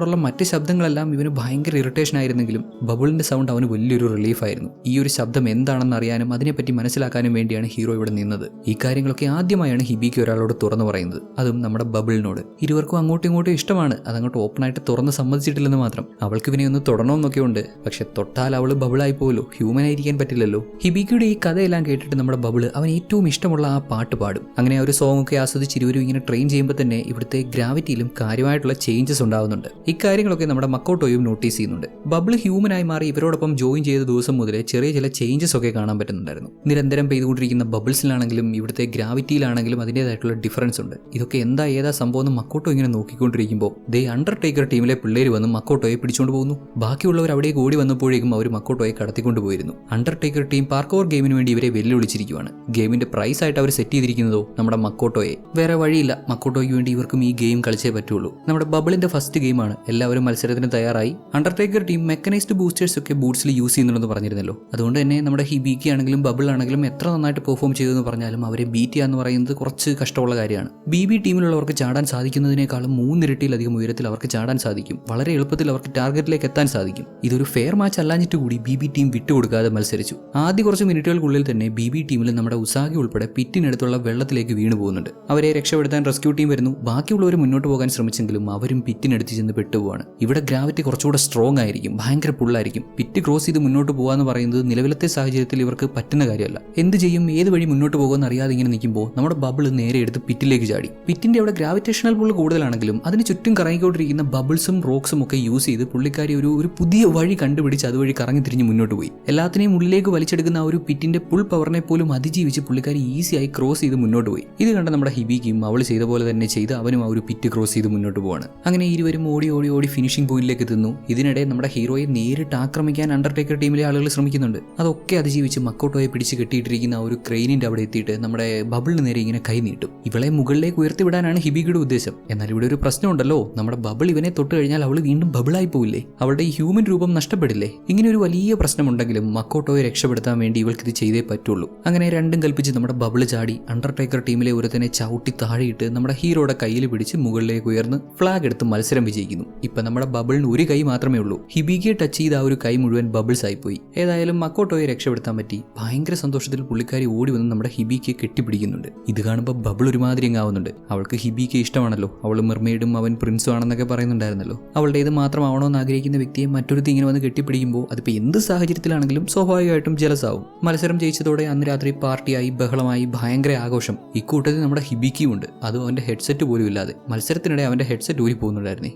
ചുറ്റുപാടുള്ള മറ്റ് ശബ്ദങ്ങളെല്ലാം ഇവന് ഭയങ്കര ഇറിറ്റേഷൻ ആയിരുന്നെങ്കിലും ബബിളിന്റെ സൗണ്ട് അവന് വലിയൊരു റിലീഫായിരുന്നു ഈ ഒരു ശബ്ദം എന്താണെന്ന് അറിയാനും അതിനെപ്പറ്റി മനസ്സിലാക്കാനും വേണ്ടിയാണ് ഹീറോ ഇവിടെ നിന്നത്. ഈ കാര്യങ്ങളൊക്കെ ആദ്യമായാണ് ഹിബിക്ക് ഒരാളോട് തുറന്നു പറയുന്നത്. അതും നമ്മുടെ ബബിളിനോട്. ഇരുവർക്കും അങ്ങോട്ടും ഇങ്ങോട്ടും ഇഷ്ടമാണ്. അതങ്ങോട്ട് ഓപ്പൺ ആയിട്ട് തുറന്ന് സമ്മതിച്ചിട്ടില്ലെന്ന് മാത്രം. അവൾക്ക് ഇവനെ ഒന്ന് തൊടണമെന്നൊക്കെ ഉണ്ട്. പക്ഷെ തൊട്ടാൽ അവൾ ബബിളായി പോലോ ഹ്യൂമൻ ആയിരിക്കാൻ പറ്റില്ലല്ലോ. ഹിബിക്കയുടെ ഈ കഥയെല്ലാം കേട്ടിട്ട് നമ്മുടെ ബബിൾ അവൻ ഏറ്റവും ഇഷ്ടമുള്ള ആ പാട്ട് പാടും. അങ്ങനെ ആ ഒരു സോങ്ങൊക്കെ ആസ്വദിച്ച് ഇരുവരും ഇങ്ങനെ ട്രെയിൻ ചെയ്യുമ്പോൾ തന്നെ ഇവിടുത്തെ ഗ്രാവിറ്റിയിലും കാര്യമായിട്ടുള്ള ചേഞ്ചസ് ഉണ്ടാവുന്നുണ്ട്. ഇക്കാര്യങ്ങളൊക്കെ നമ്മുടെ മക്കോട്ടോയും നോട്ടീസ് ചെയ്യുന്നുണ്ട്. ബബിൾ ഹ്യൂമനായി മാറി ഇവരോടൊപ്പം ജോയിൻ ചെയ്ത ദിവസം മുതലേ ചെറിയ ചില ചേഞ്ചസ് ഒക്കെ കാണാൻ പറ്റുന്നുണ്ടായിരുന്നു. നിരന്തരം പെയ്തുകൊണ്ടിരിക്കുന്ന ബബിൾസിലാണെങ്കിലും ഇവിടുത്തെ ഗ്രാവിറ്റിയിലാണെങ്കിലും അതിന്റെതായിട്ടുള്ള ഡിഫറൻസ് ഉണ്ട്. ഇതൊക്കെ എന്താ ഏതാ സംഭവം എന്ന് മക്കോട്ടോ ഇങ്ങനെ നോക്കിക്കൊണ്ടിരിക്കുമ്പോൾ ദേ അണ്ടർടേക്കർ ടീമിലെ പിള്ളേർ വന്ന് മക്കോട്ടോയെ പിടിച്ചുകൊണ്ട് പോകുന്നു. ബാക്കിയുള്ളവർ അവിടെ കൂടി വന്നപ്പോഴേക്കും അവർ മക്കോട്ടോയെ കടത്തിക്കൊണ്ട് പോയിരുന്നു. അണ്ടർടേക്കർ ടീം പാർക്കോർ ഗെയിമിന് വേണ്ടി ഇവരെ വെല്ലുവിളിച്ചിരിക്കുകയാണ് ഗെയിമിന്റെ പ്രൈസ് ആയിട്ട് അവർ സെറ്റ് ചെയ്തിരിക്കുന്നതോ നമ്മുടെ മക്കോട്ടോയെ. വേറെ വഴിയില്ല. മക്കോട്ടോയ്ക്ക് വേണ്ടി ഇവർക്കും ഈ ഗെയിം കളിച്ചേ പറ്റുള്ളൂ. നമ്മുടെ ബബിളിന്റെ ഫസ്റ്റ് ഗെയിമാണ് എല്ലാവരും മത്സരത്തിന് തയ്യാറായി. അണ്ടർടേക്കർ ടീം മെക്കനൈസ്ഡ് ബൂസ്റ്റേഴ്സ് ഒക്കെ ബൂട്ട്സിൽ യൂസ് ചെയ്യുന്നുണ്ടെന്ന് പറഞ്ഞിരുന്നല്ലോ. അതുകൊണ്ട് തന്നെ നമ്മുടെ ഹിബിക്ക് ആണെങ്കിലും ബബിൾ ആണെങ്കിലും എത്ര നന്നായിട്ട് പെർഫോം ചെയ്തെന്ന് പറഞ്ഞാലും അവരെ ബീറ്റ് ചെയ്യാന്ന് പറയുന്നത് കുറച്ച് കഷ്ടമുള്ള കാര്യമാണ്. ബി ബി ടീമിലുള്ളവർക്ക് ചാടാൻ സാധിക്കുന്നതിനേക്കാളും മൂന്നിരട്ടിയിലധികം ഉയരത്തിൽ അവർക്ക് ചാടാൻ സാധിക്കും. വളരെ എളുപ്പത്തിൽ അവർക്ക് ടാർഗറ്റിലേക്ക് എത്താൻ സാധിക്കും. ഇതൊരു ഫെയർ മാച്ച് അല്ലാഞ്ഞിട്ട് കൂടി ബി ബി ടീം വിട്ടുകൊടുക്കാതെ മത്സരിച്ചു. ആദ്യ കുറച്ച് മിനിറ്റുകൾക്കുള്ളിൽ തന്നെ ബി ബി ടീമിൽ നമ്മുടെ ഉസാഗി ഉൾപ്പെടെ പിറ്റിനടുത്തുള്ള വെള്ളത്തിലേക്ക് വീണു പോകുന്നുണ്ട് അവരെ രക്ഷപ്പെടുത്താൻ റെസ്ക്യൂ ടീം വരുന്നു. ബാക്കിയുള്ളവർ മുന്നോട്ട് പോകാൻ ശ്രമിച്ചെങ്കിലും അവരും പിറ്റിനടുത്ത് ചെന്ന് പെട്ടുപോവാണ്. ഇവിടെ ഗ്രാവിറ്റി കുറച്ചുകൂടെ സ്ട്രോങ് ആയിരിക്കും ഭയങ്കര പുള്ളായിരിക്കും പിറ്റ് ക്രോസ് ചെയ്ത് മുന്നോട്ട് പോകാന്ന് പറയുന്നത് നിലവിലത്തെ സാഹചര്യത്തിൽ ഇവർക്ക് പറ്റുന്ന കാര്യമല്ല. എന്ത് ചെയ്യും? ഏത് വഴി മുന്നോട്ട് പോകുമെന്ന് അറിയാതെ ഇങ്ങനെ നിൽക്കുമ്പോൾ നമ്മുടെ ബബിൾ നേരെ എടുത്ത് പിറ്റിലേക്ക് ചാടി. പിറ്റിന്റെ അവിടെ ഗ്രാവിറ്റേഷണൽ പുൾ കൂടുതലാണെങ്കിലും അതിന് ചുറ്റും കറങ്ങിക്കൊണ്ടിരിക്കുന്ന ബബിൾസും റോക്സും ഒക്കെ യൂസ് ചെയ്ത് പുള്ളിക്കാരി ഒരു ഒരു പുതിയ വഴി കണ്ടുപിടിച്ച് അതുവഴി കറങ്ങി തിരിഞ്ഞ് മുന്നോട്ട് പോയി. എല്ലാത്തിനെയും ഉള്ളിലേക്ക് വലിച്ചെടുക്കുന്ന ആ ഒരു പിറ്റിന്റെ പുൾ പവറിനെ പോലും അതിജീവിച്ച് പുള്ളിക്കാരി ഈസിയായി ക്രോസ് ചെയ്ത് മുന്നോട്ട് പോയി. ഇത് കണ്ട നമ്മുടെ ഹിബിക്കും അവൾ ചെയ്ത പോലെ തന്നെ ചെയ്ത് അവനും ആ ഒരു പിറ്റ് ക്രോസ് ചെയ്ത് മുന്നോട്ട് പോവാണ്. അങ്ങനെ ഇരുവരും ഓടി ഓടി ഓടി ഫിനിഷിംഗ് പോയിന്റിലേക്ക് എത്തുന്നു. ഇതിനിടെ നമ്മുടെ ഹീറോയെ നേരിട്ട് ആക്രമിക്കാൻ അണ്ടർടേക്കർ ടീമിലെ ആളുകൾ ശ്രമിക്കുന്നുണ്ട്. അതൊക്കെ അതിജീവിച്ച് മക്കോട്ടോയെ പിടിച്ച് കെട്ടിയിട്ടിരിക്കുന്ന ഒരു ക്രെയിനിന്റെ അവിടെ എത്തിയിട്ട് നമ്മുടെ ബബിളിന് നേരെ ഇങ്ങനെ കൈ നീട്ടും. ഇവളെ മുകളിലേക്ക് ഉയർത്തിവിടാനാണ് ഹിബിയുടെ ഉദ്ദേശം. എന്നാൽ ഇവിടെ ഒരു പ്രശ്നമുണ്ടല്ലോ. നമ്മുടെ ബബിൾ ഇവനെ തൊട്ട് കഴിഞ്ഞാൽ അവൾ വീണ്ടും ബബിളായി പോവില്ലേ? അവളുടെ ഹ്യൂമൻ രൂപം നഷ്ടപ്പെടില്ലേ? ഇങ്ങനെ ഒരു വലിയ പ്രശ്നമുണ്ടെങ്കിലും മക്കോട്ടോയെ രക്ഷപ്പെടുത്താൻ വേണ്ടി ഇവൾക്ക് ഇത് ചെയ്തേ പറ്റുള്ളൂ. അങ്ങനെ രണ്ടും കൽപ്പിച്ച് നമ്മുടെ ബബിൾ ചാടി അണ്ടർടേക്കർ ടീമിലെ ഒരുത്തനെ ചവിട്ടി താഴെയിട്ട് നമ്മുടെ ഹീറോയുടെ കയ്യിൽ പിടിച്ച് മുകളിലേക്ക് ഉയർന്ന് ഫ്ലാഗ് എടുത്ത് മത്സരം വിജയിക്കുന്നു. ഇപ്പൊ നമ്മുടെ ബബിളിന് ഒരു കൈ മാത്രമേ ഉള്ളൂ. ഹിബിക്ക് ടച്ച് ചെയ്ത ആ ഒരു കൈ മുഴുവൻ ബബിൾസ് ആയിപ്പോയി. ഏതായാലും മക്കോട്ടോയെ രക്ഷപ്പെടുത്താൻ പറ്റി. ഭയങ്കര സന്തോഷത്തിൽ പുള്ളിക്കാരി ഓടി വന്ന് നമ്മുടെ ഹിബിക്ക് കെട്ടിപ്പിടിക്കുന്നുണ്ട്. ഇത് കാണുമ്പോൾ ബബിൾ ഒരുമാതിരി അങ്ങാവുന്നുണ്ട് അവൾക്ക് ഹിബിക്ക് ഇഷ്ടമാണല്ലോ. അവൾ മെർമെയ്ഡും അവൻ പ്രിൻസും ആണെന്നൊക്കെ പറയുന്നുണ്ടായിരുന്നല്ലോ. അവളുടെ ഇത് മാത്രമാവണോ എന്ന് ആഗ്രഹിക്കുന്ന വ്യക്തിയെ മറ്റൊരുത്തി ഇങ്ങനെ വന്ന് കെട്ടിപ്പിടിക്കുമ്പോൾ അതിപ്പോൾ എന്ത് സാഹചര്യത്തിലാണെങ്കിലും സ്വാഭാവികമായിട്ടും ജലസാവും മത്സരം ജയിച്ചതോടെ അന്ന് രാത്രി പാർട്ടിയായി ബഹളമായി ഭയങ്കര ആഘോഷം. ഇക്കൂട്ടത്തിൽ നമ്മുടെ ഹിബിക്കും ഉണ്ട് അതും അവന്റെ ഹെഡ്സെറ്റ് പോലും ഇല്ലാതെ. മത്സരത്തിനിടെ അവന്റെ ഹെഡ്സെറ്റ് ഊരി പോകുന്നുണ്ടായിരുന്നേ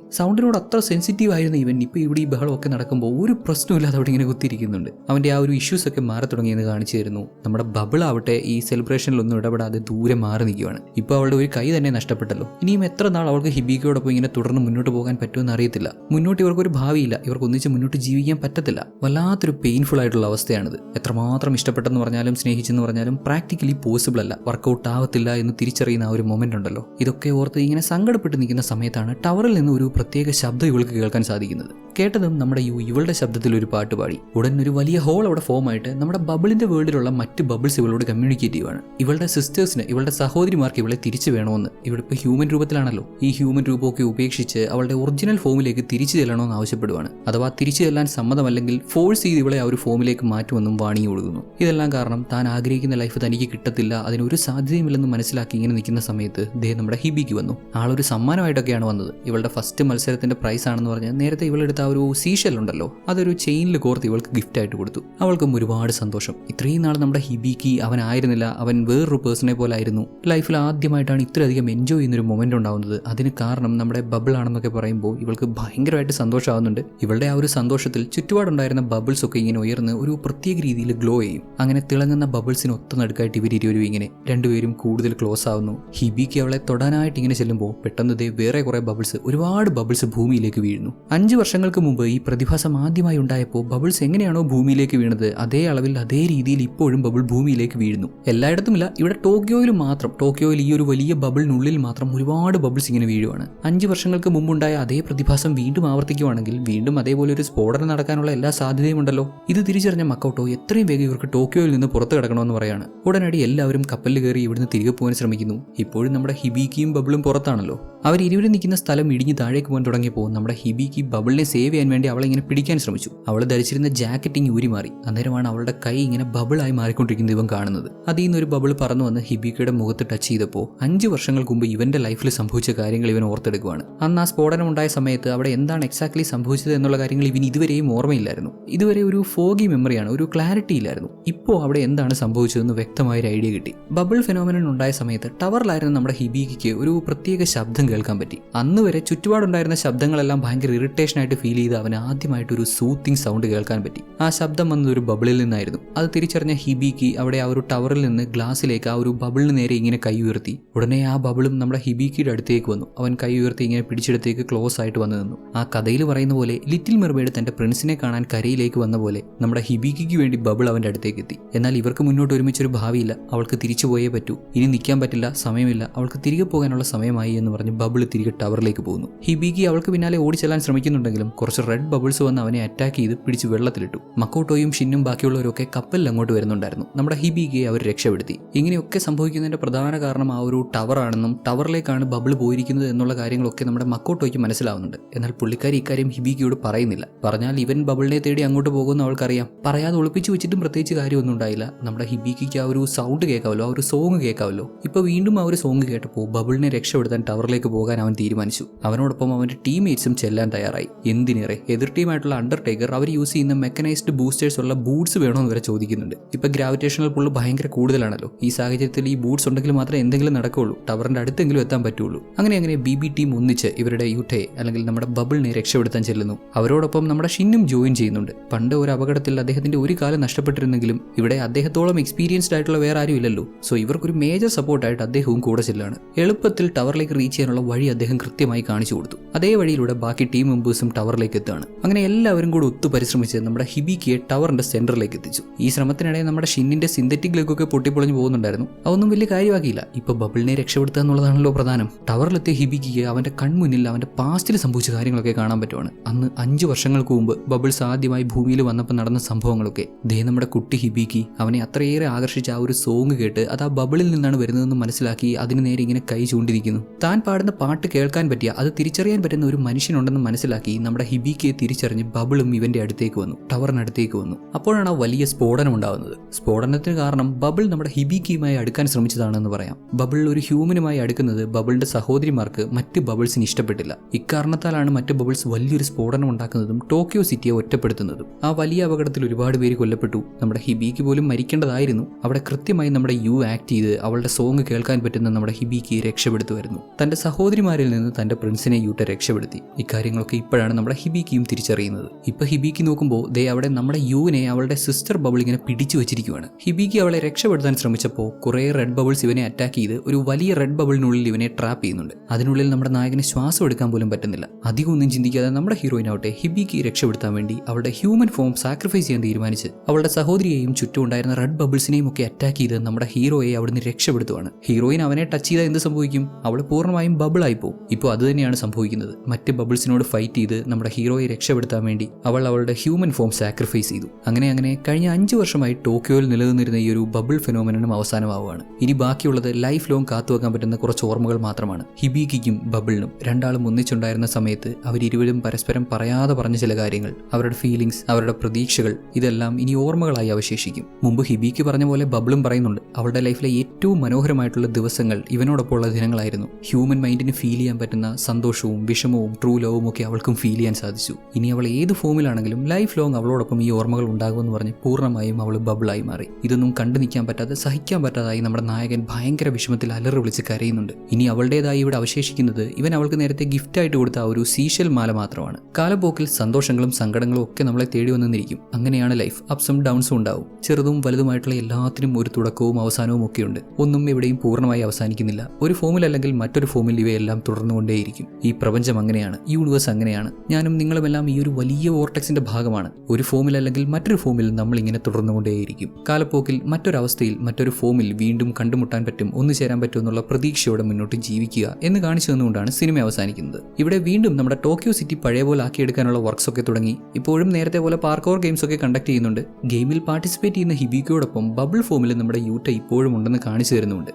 സൗണ്ടിനോട് അത്ര സെൻസിറ്റീവ് ആയിരുന്നു ഇവൻ ഇപ്പോൾ ഇവിടെ ഈ ബഹളമൊക്കെ നടക്കുമ്പോൾ ഒരു പ്രശ്നമില്ലാതെ അവിടെ ഇങ്ങനെ കുത്തിയിരിക്കുന്നുണ്ട്. അവന്റെ ആ ഒരു ഇഷ്യൂസ് ഒക്കെ മാറി തുടങ്ങിയെന്ന് കാണിച്ചു തരുന്നു. നമ്മുടെ ബബിൾ ആവട്ടെ ഈ സെലിബ്രേഷനിലൊന്നും ഇടപെടാതെ ദൂരെ മാറി നിൽക്കുകയാണ് ഇപ്പോൾ അവളുടെ ഒരു കൈ തന്നെ നഷ്ടപ്പെട്ടല്ലോ. ഇനിയും എത്ര നാൾ അവൾക്ക് ഹിബിക്കയോടൊപ്പം ഇങ്ങനെ തുടർന്ന് മുന്നോട്ട് പോകാൻ പറ്റുമെന്ന് അറിയത്തില്ല. മുന്നോട്ട് ഇവർക്കൊരു ഭാവിയില്ല. ഇവർക്ക് ഒന്നിച്ച് മുന്നോട്ട് ജീവിക്കാൻ പറ്റത്തില്ല. വല്ലാത്തൊരു പെയിൻഫുൾ ആയിട്ടുള്ള അവസ്ഥയാണിത്. എത്രമാത്രം ഇഷ്ടപ്പെട്ടെന്ന് പറഞ്ഞാലും സ്നേഹിച്ചെന്ന് പറഞ്ഞാലും പ്രാക്ടിക്കലി പോസിബിൾ അല്ല. വർക്കൗട്ട് ആവത്തില്ല എന്ന് തിരിച്ചറിയുന്ന ആ ഒരു മൊമെന്റ് ഉണ്ടല്ലോ. ഇതൊക്കെ ഓർത്ത് ഇങ്ങനെ സങ്കടപ്പെട്ട് നിൽക്കുന്ന സമയത്താണ് ടവറിൽ നിന്ന് ഒരു പ്രത്യേക ശബ്ദം ഇവൾക്ക് കേൾക്കാൻ സാധിക്കുന്നത്. കേട്ടതും നമ്മുടെ യു ഇവളുടെ ശബ്ദത്തിൽ ഒരു പാട്ട് പാടി. ഉടൻ ഒരു വലിയ ഹോൾ അവിടെ ഫോം ആയിട്ട് നമ്മുടെ ബബിളിന്റെ വേൾഡിലുള്ള മറ്റ് ബബിൾസ് ഇവളോട് കമ്മ്യൂണിക്കേറ്റീവ് ആണ് ഇവളുടെ സിസ്റ്റേഴ്സിന് ഇവളുടെ സഹോദരിമാർക്ക് ഇവളെ തിരിച്ചു വേണമെന്ന് ഇവളിപ്പോൾ ഹ്യൂമൻ രൂപത്തിലാണല്ലോ. ഈ ഹ്യൂമൻ രൂപമൊക്കെ ഉപേക്ഷിച്ച് അവളുടെ ഒറിജിനൽ ഫോമിലേക്ക് തിരിച്ചു ചെല്ലണമെന്ന് ആവശ്യപ്പെടുവാണ്. അഥവാ തിരിച്ചു ചെല്ലാൻ സമ്മതമല്ലെങ്കിൽ ഫോഴ്സ് ചെയ്ത് ഇവളെ ആ ഒരു ഫോമിലേക്ക് മാറ്റുമെന്നും വാണി കൊടുക്കുന്നു. ഇതെല്ലാം കാരണം താൻ ആഗ്രഹിക്കുന്ന ലൈഫ് തനിക്ക് കിട്ടത്തില്ല. അതിനൊരു സാധ്യതയുമില്ലെന്ന് മനസ്സിലാക്കി ഇങ്ങനെ നിൽക്കുന്ന സമയത്ത് ദേ നമ്മുടെ ഹിബിക്ക് വന്നു. ആളൊരു സമ്മാനമായിട്ടൊക്കെയാണ് വന്നത്. ഇവളുടെ ഫസ്റ്റ് മത്സരത്തിന്റെ പ്രൈസ് ആണെന്ന് പറഞ്ഞ് നേരത്തെ ഇവളെടുത്ത ആ ഒരു സീഷൽ ഉണ്ടല്ലോ അതൊരു ചെയിനിൽ കോർത്ത് ഇവൾക്ക് ഗിഫ്റ്റ് ആയിട്ട് കൊടുത്തു. അവൾക്കും ഒരുപാട് സന്തോഷം. ഇത്രയും നാൾ നമ്മുടെ ഹിബിക്ക് അവനായിരുന്നില്ല അവൻ വേറൊരു പേഴ്സണെ പോലെ ആയിരുന്നു. ലൈഫിൽ ആദ്യമായിട്ടാണ് ഇത്രയധികം എൻജോയ് ചെയ്യുന്നൊരു മൊമെന്റ് ഉണ്ടാവുന്നത്. അതിന് കാരണം നമ്മുടെ ബബിൾ ആണെന്നൊക്കെ പറയുമ്പോൾ ഇവൾക്ക് ഭയങ്കരമായിട്ട് സന്തോഷമാകുന്നുണ്ട് ഇവളുടെ ആ ഒരു സന്തോഷത്തിൽ ചുറ്റുപാടുണ്ടായിരുന്ന ബബിൾസ് ഒക്കെ ഇങ്ങനെ ഉയർന്ന് ഒരു പ്രത്യേക രീതിയിൽ ഗ്ലോ ചെയ്യും. അങ്ങനെ തിളങ്ങുന്ന ബബിൾസിന് ഒത്ത നടുക്കായിട്ട് ഇവർ ഇരുവരും ഇങ്ങനെ രണ്ടുപേരും കൂടുതൽ ക്ലോസ് ആവുന്നു. ഹിബിക്ക് അവളെ തൊടാനായിട്ട് ഇങ്ങനെ ചെല്ലുമ്പോൾ പെട്ടെന്ന് ദേ വേറെ കുറേ ബബിൾസ് ഒരുപാട് ബബിൾസ് ഭൂമിയിലേക്ക് വീഴുന്നു. അഞ്ച് വർഷങ്ങൾക്ക് മുമ്പ് ഈ പ്രതിഭാസം ആദ്യമായി ഉണ്ടായപ്പോൾ ബബിൾസ് എങ്ങനെയാണോ ഭൂമിയിലേക്ക് വീണത് അതേ അളവിൽ അതേ രീതിയിൽ ഇപ്പോഴും ബബിൾ ഭൂമിയിലേക്ക് വീഴുന്നു. എല്ലായിടത്തുമില്ല ഇവിടെ ടോക്കിയോയിൽ മാത്രം ടോക്കിയോയിൽ ഈ ഒരു വലിയ ബബിളിനുള്ളിൽ മാത്രം ഒരുപാട് ബബിൾസ് ഇങ്ങനെ വീഴുവാണ്. അഞ്ച് വർഷങ്ങൾക്ക് മുമ്പുണ്ടായ അതേ പ്രതിഭാസം വീണ്ടും ആവർത്തിക്കുവാണെങ്കിൽ വീണ്ടും അതേപോലെ ഒരു സ്ഫോടനം നടക്കാനുള്ള എല്ലാ സാധ്യതയും ഉണ്ടല്ലോ. ഇത് തിരിച്ചറിഞ്ഞ മക്കൗട്ടോ എത്രയും വേഗം ഇവർക്ക് ടോക്കിയോയിൽ നിന്ന് പുറത്തു കിടക്കണമെന്ന് പറയാണ്. ഉടനടി എല്ലാവരും കപ്പലിൽ കയറി ഇവിടുന്ന് തിരികെ പോകാൻ ശ്രമിക്കുന്നു. ഇപ്പോഴും നമ്മുടെ ഹിബിക്കിയും ബബിളും പുറത്താണല്ലോ. അവർ ഇരുവരും നിൽക്കുന്ന സ്ഥലം ഇടിഞ്ഞ് താഴേക്ക് പോകാൻ തുടങ്ങിയപ്പോൾ നമ്മുടെ ഹിബിക്ക് ബബിളിനെ സേവ് ചെയ്യാൻ വേണ്ടി അവളെ ഇങ്ങനെ പിടിക്കാൻ ശ്രമിച്ചു. അവൾ ധരിച്ചിരുന്ന ജാക്കറ്റിങ് ഊരി മാറി. അന്നേരമാണ് അവളുടെ കൈ ഇങ്ങനെ ബബിളായി മാറിക്കൊണ്ടിരിക്കുന്നത് ഇവൻ കാണുന്നത്. അതിൽ നിന്ന് ഒരു ബബിൾ പറന്നു വന്ന് ഹിബിക്കയുടെ മുഖത്ത് ടച്ച് ചെയ്തപ്പോൾ അഞ്ച് വർഷങ്ങൾക്ക് മുമ്പ് ഇവന്റെ ലൈഫിൽ സംഭവിച്ച കാര്യങ്ങൾ ഇവൻ ഓർത്തെടുക്കുകയാണ് അന്ന് ആ സ്ഫോടനം ഉണ്ടായ സമയത്ത് അവിടെ എന്താണ് എക്സാക്ട്ലി സംഭവിച്ചത് എന്നുള്ള കാര്യങ്ങൾ ഇവൻ ഇതുവരെയും ഓർമ്മയില്ലായിരുന്നു. ഇതുവരെ ഒരു ഫോഗി മെമ്മറിയാണ് ഒരു ക്ലാരിറ്റി ഇല്ലായിരുന്നു. ഇപ്പോൾ അവിടെ എന്താണ് സംഭവിച്ചതെന്ന് വ്യക്തമായ ഒരു ഐഡിയ കിട്ടി. ബബിൾ ഫെനോമിനൻ ഉണ്ടായ സമയത്ത് ടവറിലായിരുന്ന നമ്മുടെ ഹിബിക്ക് ഒരു പ്രത്യേക ശബ്ദം കേൾക്കാൻ പറ്റി. അന്ന് വരെ ചുറ്റുപാടുണ്ടായിരുന്ന ശബ്ദങ്ങളെല്ലാം ഭയങ്കര ഇറിറ്റേഷൻ ആയിട്ട് ഫീൽ ചെയ്ത് അവൻ ആദ്യമായിട്ട് ഒരു സൂത്തിങ് സൗണ്ട് കേൾക്കാൻ പറ്റി. ആ ശബ്ദം വന്നത് ഒരു ബബിളിൽ നിന്നായിരുന്നു. അത് തിരിച്ചറിഞ്ഞ ഹിബിക്ക് അവിടെ ആ ഒരു ടവറിൽ നിന്ന് ഗ്ലാസ്സിലേക്ക് ആ ഒരു ബബിളിന് നേരെ ഇങ്ങനെ കൈ ഉയർത്തി. ഉടനെ ആ ബബിളും നമ്മുടെ ഹിബിക്കിയുടെ അടുത്തേക്ക് വന്നു. അവൻ കൈ ഉയർത്തി ഇങ്ങനെ പിടിച്ചെടുത്തേക്ക് ക്ലോസ് ആയിട്ട് വന്നു നിന്നു. ആ കഥയിൽ പറയുന്ന പോലെ ലിറ്റിൽ മെർമേഡ് തന്റെ പ്രിൻസിനെ കാണാൻ കരയിലേക്ക് വന്ന പോലെ നമ്മുടെ ഹിബിക്കിക്ക് വേണ്ടി ബബിൾ അവന്റെ അടുത്തേക്ക് എത്തി. എന്നാൽ ഇവർക്ക് മുന്നോട്ട് ഒരുമിച്ചൊരു ഭാവിയില്ല. അവൾക്ക് തിരിച്ചു പോയേ പറ്റൂ. ഇനി നിൽക്കാൻ പറ്റില്ല സമയമില്ല. അവൾക്ക് തിരികെ പോകാനുള്ള സമയമായി എന്ന് പറഞ്ഞ് ബബിൾ തിരികെ ടവറിലേക്ക് പോകുന്നു. ഹിബിക്ക് അവൾക്ക് പിന്നാലെ ഓടിച്ചെല്ലാൻ ശ്രമിക്കുന്നുണ്ടെങ്കിലും കുറച്ച് റെഡ് ബബിൾസ് വന്ന് അവനെ അറ്റാക്ക് ചെയ്ത് പിടിച്ച് വെള്ളത്തിലിട്ടു. മക്കോട്ടോയും ഷിന്നും ബാക്കിയുള്ളവരൊക്കെ കപ്പലിൽ അങ്ങോട്ട് വരുന്നുണ്ടായിരുന്നു. നമ്മുടെ ഹിബിക്ക് അവർ രക്ഷപ്പെടുത്തി. ഇങ്ങനെയൊക്കെ സംഭവിക്കുന്നതിന്റെ പ്രധാന കാരണം ആ ഒരു ടവറാണെന്നും ടവറിലേക്കാണ് ബബിൾ പോയിരിക്കുന്നത് എന്നുള്ള കാര്യങ്ങളൊക്കെ നമ്മുടെ മക്കോട്ടോയ്ക്ക് മനസ്സിലാവുന്നുണ്ട്. എന്നാൽ പുള്ളിക്കാരി ഇക്കാര്യം ഹിബിക്കിയോട് പറയുന്നില്ല. പറഞ്ഞാൽ ഇവൻ ബബിളിനെ തേടി അങ്ങോട്ട് പോകുന്ന അവൾക്കറിയാം. പറയാതെ ഒളിപ്പിച്ചു വെച്ചിട്ടും പ്രത്യേകിച്ച് കാര്യമൊന്നും ഉണ്ടായില്ല നമ്മുടെ ഹിബിക്ക് ആ ഒരു സൗണ്ട് കേൾക്കാമല്ലോ ആ ഒരു സോങ് കേൾക്കാമല്ലോ. ഇപ്പൊ വീണ്ടും ആ ഒരു സോങ് കേട്ടപ്പോൾ ബബിളിനെ രക്ഷപ്പെടുത്താൻ ടവറിലേക്ക് പോകാൻ അവൻ തീരുമാനിച്ചു. അവനോടൊപ്പം അവന്റെ ടീംമേറ്റ്സും ചെല്ലാൻ തയ്യാറായി. എന്തിനേറെ? എതിർ ടീമായിട്ടുള്ള അണ്ടർടേക്കർ അവർ യൂസ് ചെയ്യുന്ന മെക്കനൈസ്ഡ് ബൂസ്റ്റേഴ്സ് ഉള്ള ബൂട്ട്സ് വേണമെന്ന് വരെ ചോദിക്കുന്നുണ്ട്. ഇപ്പൊ ഗ്രാവിറ്റേഷണൽ പുള്ള് ഭയങ്കര കൂടുതലാണല്ലോ. ഈ സാഹചര്യത്തിൽ ഈ ബൂട്ട്സ് ഉണ്ടെങ്കിൽ മാത്രമേ എന്തെങ്കിലും നടക്കുകയുള്ളൂ ടവറിന്റെ അടുത്തെങ്കിലും എത്താൻ പറ്റുള്ളൂ. അങ്ങനെ അങ്ങനെ ബി ബി ടീം ഒന്നിച്ച് ഇവരുടെ യുട്ടെ അല്ലെങ്കിൽ നമ്മുടെ ബബിളിനെ രക്ഷപ്പെടുത്താൻ ചെല്ലുന്നു. അവരോടൊപ്പം നമ്മുടെ ഷിന്നും ജോയിൻ ചെയ്യുന്നുണ്ട്. പണ്ട് ഒരു അപകടത്തിൽ അദ്ദേഹത്തിന്റെ ഒരു കാലം നഷ്ടപ്പെട്ടിരുന്നെങ്കിലും ഇവിടെ അദ്ദേഹത്തോളം എക്സ്പീരിയൻസ്ഡ് ആയിട്ടുള്ള വേറെ ആരും ഇല്ലല്ലോ. സോ ഇവർക്കൊരു മേജർ സപ്പോർട്ടായിട്ട് അദ്ദേഹവും കൂടെ ചെല്ലാണ്. എളുപ്പത്തിൽ ടവറിലേക്ക് റീച്ച് ചെയ്യാനുള്ള വഴി അദ്ദേഹം കൃത്യമായി കാണിച്ചു കൊടുത്തു. അതേ വഴിയിലൂടെ ബാക്കി ടീം മെമ്പേഴ്സും ടവറിലേക്ക് എത്തുകയാണ്. അങ്ങനെ എല്ലാവരും കൂടി ഒത്തു പരിശ്രമിച്ച് നമ്മുടെ ഹിബിക്കിയെ ടവറിന്റെ സെന്ററിലേക്ക് എത്തിച്ചു. ഈ ശ്രമത്തിനിടെ നമ്മുടെ ഷിന്നിന്റെ സിന്തറ്റിക് ലെഗൊക്കെ പൊട്ടിപ്പൊളിഞ്ഞു പോകുന്നുണ്ടായിരുന്നു. അതൊന്നും വലിയ കാര്യമാക്കിയില്ല. ഇപ്പൊ ബബിളിനെ രക്ഷപ്പെടുത്തുക എന്നുള്ളതാണല്ലോ പ്രധാനം. ടവറിലെത്തിയ ഹിബിക്കിക്ക് അവന്റെ കൺമുന്നിൽ അവന്റെ പാസ്റ്റിൽ സംഭവിച്ച കാര്യങ്ങളൊക്കെ കാണാൻ പറ്റുവാണ്. അന്ന് അഞ്ച് വർഷങ്ങൾക്ക് മുമ്പ് ബബിൾസ് ആദ്യമായി ഭൂമിയിൽ വന്നപ്പോൾ നടന്ന സംഭവങ്ങളൊക്കെ. ദേ നമ്മുടെ കുട്ടി ഹിബിക്കി അവനെ അത്രയേറെ ആകർഷിച്ച ആ ഒരു സോങ് കേട്ട് അത് ആ ബബിളിൽ നിന്നാണ് വരുന്നതെന്ന് മനസ്സിലാക്കി അതിന് നേരെ ഇങ്ങനെ കൈ ചൂണ്ടിരിക്കുന്നു താൻ പാടുന്ന പാട്ട് കേൾക്കാൻ പറ്റിയ അത് തിരിച്ചറിയാൻ പറ്റുന്ന ഒരു മനുഷ്യനുണ്ടെന്ന് മനസ്സിലാക്കി നമ്മുടെ ഹിബിക്കയെ തിരിച്ചറിഞ്ഞ് ബബിളും ഇവന്റെ അടുത്തേക്ക് വന്നു ടവറിനടുത്തേക്ക് വന്നു. അപ്പോഴാണ് ആ വലിയ സ്ഫോടനം ഉണ്ടാകുന്നത് സ്ഫോടനത്തിന് കാരണം ബബിൾ നമ്മുടെ ഹിബിക്കയുമായി അടുക്കാൻ ശ്രമിച്ചതാണെന്ന് പറയാം. ബബിൾ ഒരു ഹ്യൂമനുമായി അടുക്കുന്നത് ബബിളിന്റെ സഹോദരിമാർക്ക് മറ്റ് ബബിൾസിന് ഇഷ്ടപ്പെട്ടില്ല. ഇക്കാരണത്താലാണ് മറ്റ് ബബിൾസ് വലിയൊരു സ്ഫോടനം ഉണ്ടാക്കുന്നതും ടോക്കിയോ സിറ്റിയെ ഒറ്റപ്പെടുത്തുന്നതും. ആ വലിയ അപകടത്തിൽ ഒരുപാട് പേര് കൊല്ലപ്പെട്ടു. നമ്മുടെ ഹിബിക്ക് പോലും മരിക്കേണ്ടതായിരുന്നു. അവിടെ കൃത്യമായി നമ്മുടെ യു ആക്ട് ചെയ്ത് അവളുടെ സോങ് കേൾക്കാൻ പറ്റുന്ന നമ്മുടെ ഹിബിക്ക് രക്ഷപ്പെടുത്തുമായിരുന്നു. തന്റെ സഹോദരിമാരിൽ നിന്ന് തന്റെ പ്രിൻസിനെ യൂട്ട രക്ഷപ്പെടുത്തി. ഇക്കാര്യങ്ങളൊക്കെ ഇപ്പോഴാണ് നമ്മുടെ ഹിബിക്കിയും തിരിച്ചറിയുന്നത്. ഇപ്പൊ ഹിബിക്ക് നോക്കുമ്പോൾ ദേ അവിടെ നമ്മുടെ യുവിനെ അവളുടെ സിസ്റ്റർ ബബിൾ ഇങ്ങനെ പിടിച്ചു വെച്ചിരിക്കുകയാണ് ഹിബിക്ക് അവളെ രക്ഷപ്പെടുത്താൻ ശ്രമിച്ചപ്പോൾ കുറെ റെഡ് ബബിൾസ് ഇവനെ അറ്റാക്ക് ചെയ്ത് ഒരു വലിയ റെഡ് ബബിളിനുള്ളിൽ ഇവനെ ട്രാപ്പ് ചെയ്യുന്നുണ്ട്. അതിനുള്ളിൽ നമ്മുടെ നായകന് ശ്വാസം എടുക്കാൻ പോലും പറ്റുന്നില്ല. അധികം ഒന്നും ചിന്തിക്കാതെ നമ്മുടെ ഹീറോയിനാവട്ടെ ഹിബിക്ക് രക്ഷപ്പെടുത്താൻ വേണ്ടി അവളുടെ ഹ്യൂമൻ ഫോം സാക്രിഫൈസ് ചെയ്യാൻ തീരുമാനിച്ച് അവളുടെ സഹോദരിയെയും ചുറ്റും ഉണ്ടായിരുന്ന റെഡ് ബബിൾസിനെയും ഒക്കെ അറ്റാക്ക് ചെയ്ത് നമ്മുടെ ഹീറോയെ അവിടുന്ന് രക്ഷപ്പെടുത്തുവാണ്. ഹീറോയിൻ അവനെ ടച്ച് ചെയ്താൽ എന്ത് സംഭവിക്കും? അവൾ പൂർണമായും ബബിളായി പോകും ഇപ്പോൾ അത് തന്നെയാണ് സംഭവിക്കുന്നത്. മറ്റ് ബബിൾസിനോട് ഫൈറ്റ് ചെയ്ത് നമ്മുടെ ഹീറോയെ രക്ഷപ്പെടുത്താൻ വേണ്ടി അവൾ അവളുടെ ഹ്യൂമൻ ഫോം സാക്രിഫൈസ് ചെയ്തു. അങ്ങനെ അങ്ങനെ കഴിഞ്ഞ അഞ്ച് വർഷമായി ടോക്കിയോയിൽ നിലനിന്നിരുന്ന ഈ ഒരു ബബിൾ ഫിനോമിനും അവസാനമാവുകയാണ്. ഇനി ബാക്കിയുള്ളത് ലൈഫ് ലോങ് കാത്തുവെക്കാൻ പറ്റുന്ന കുറച്ച് ഓർമ്മകൾ മാത്രമാണ്. ഹിബീകിക്കും ബബിളിനും രണ്ടാളും ഒന്നിച്ചുണ്ടായിരുന്ന സമയത്ത് അവരിരുവരും പരസ്പരം പറയാതെ പറഞ്ഞ ചില കാര്യങ്ങൾ അവരുടെ ഫീലിങ്സ് അവരുടെ പ്രതീക്ഷകൾ ഇതെല്ലാം ഇനി ഓർമ്മകളായി അവശേഷിക്കും. മുമ്പ് ഹിബിക്ക് പറഞ്ഞ പോലെ ബബിളും പറയുന്നുണ്ട് അവളുടെ ലൈഫിലെ ഏറ്റവും മനോഹരമായിട്ടുള്ള ദിവസങ്ങൾ ഇവനോടൊപ്പമുള്ള ദിനങ്ങളായിരുന്നു. ഹ്യൂമൻ മൈൻഡിന് ഫീൽ ചെയ്യാൻ പറ്റുന്ന സന്തോഷവും വിഷമവും ട്രൂ ലവും ഒക്കെ അവൾക്കും ഫീൽ ചെയ്യാൻ സാധിച്ചു. ഇനി അവൾ ഏത് ഫോമിലാണെങ്കിലും ലൈഫ് ലോങ് അവളോടൊപ്പം ഈ ഓർമ്മകൾ ഉണ്ടാകുമെന്ന് പറഞ്ഞ് പൂർണമായും അവൾ ബബിളായി മാറി. ഇതൊന്നും കണ്ടു നിൽക്കാൻ പറ്റാതെ സഹിക്കാൻ പറ്റാതായി നമ്മുടെ നായകൻ ഭയങ്കര വിഷമത്തിൽ അലറി വിളിച്ച് കരയുന്നുണ്ട്. ഇനി അവളുടേതായി ഇവിടെ അവശേഷിക്കുന്നത് ഇവൻ അവൾക്ക് നേരത്തെ ഗിഫ്റ്റ് ആയിട്ട് കൊടുത്ത ആ ഒരു സീഷൽ മാല മാത്രമാണ്. കാലപോക്കിൽ സന്തോഷങ്ങളും സങ്കടങ്ങളും ഒക്കെ നമ്മളെ തേടി വന്നിരിക്കും. അങ്ങനെയാണ് ലൈഫ് അപ്സും ഡൗൺസും ഉണ്ടാവും. ചെറുതും വലുതുമായിട്ടുള്ള എല്ലാത്തിനും ഒരു തുടക്കവും അവസാനവും ഒക്കെയുണ്ട് ഒന്നും എവിടെയും പൂർണമായി അവസാനിക്കുന്നില്ല. ഒരു ഫോമിൽ അല്ലെങ്കിൽ മറ്റൊരു ഫോമിൽ ഇവയെല്ലാം തുടർന്നുകൊണ്ടേയിരിക്കും. ഈ പ്രപഞ്ചം അങ്ങനെയാണ് ഈ യൂണിവേഴ്സ് അങ്ങനെയാണ്. ഞാനും നിങ്ങളുമെല്ലാം ഈ ഒരു വലിയ വോർട്ടക്സിന്റെ ഭാഗമാണ്. ഒരു ഫോമിൽ അല്ലെങ്കിൽ മറ്റൊരു ഫോമിൽ നമ്മൾ ഇങ്ങനെ തുടർന്നുകൊണ്ടേയിരിക്കും. കാലപ്പോക്കിൽ മറ്റൊരവസ്ഥയിൽ മറ്റൊരു ഫോമിൽ വീണ്ടും കണ്ടുമുട്ടാൻ പറ്റും ഒന്നു ചേരാൻ പറ്റും എന്നുള്ള പ്രതീക്ഷയോടെ മുന്നോട്ട് ജീവിക്കുക എന്ന് കാണിച്ചു തന്നുകൊണ്ടാണ് സിനിമ അവസാനിക്കുന്നത്. ഇവിടെ വീണ്ടും നമ്മുടെ ടോക്കിയോ സിറ്റി പഴയ പോലെ ആക്കിയെടുക്കാനുള്ള വർക്ക്സ് ഒക്കെ തുടങ്ങി. ഇപ്പോഴും നേരത്തെ പോലെ പാർക്കോർ ഗെയിംസ് ഒക്കെ കണ്ടക്ട് ചെയ്യുന്നുണ്ട്. ഗെയിമിൽ പാർട്ടിസിപ്പേറ്റ് ചെയ്യുന്ന ഹിബിക്കോടൊപ്പം ബബിൾ ഫോമിൽ നമ്മുടെ യൂട്ട ഇപ്പോഴും ഉണ്ടെന്ന് കാണിച്ചു തരുന്നുണ്ട്.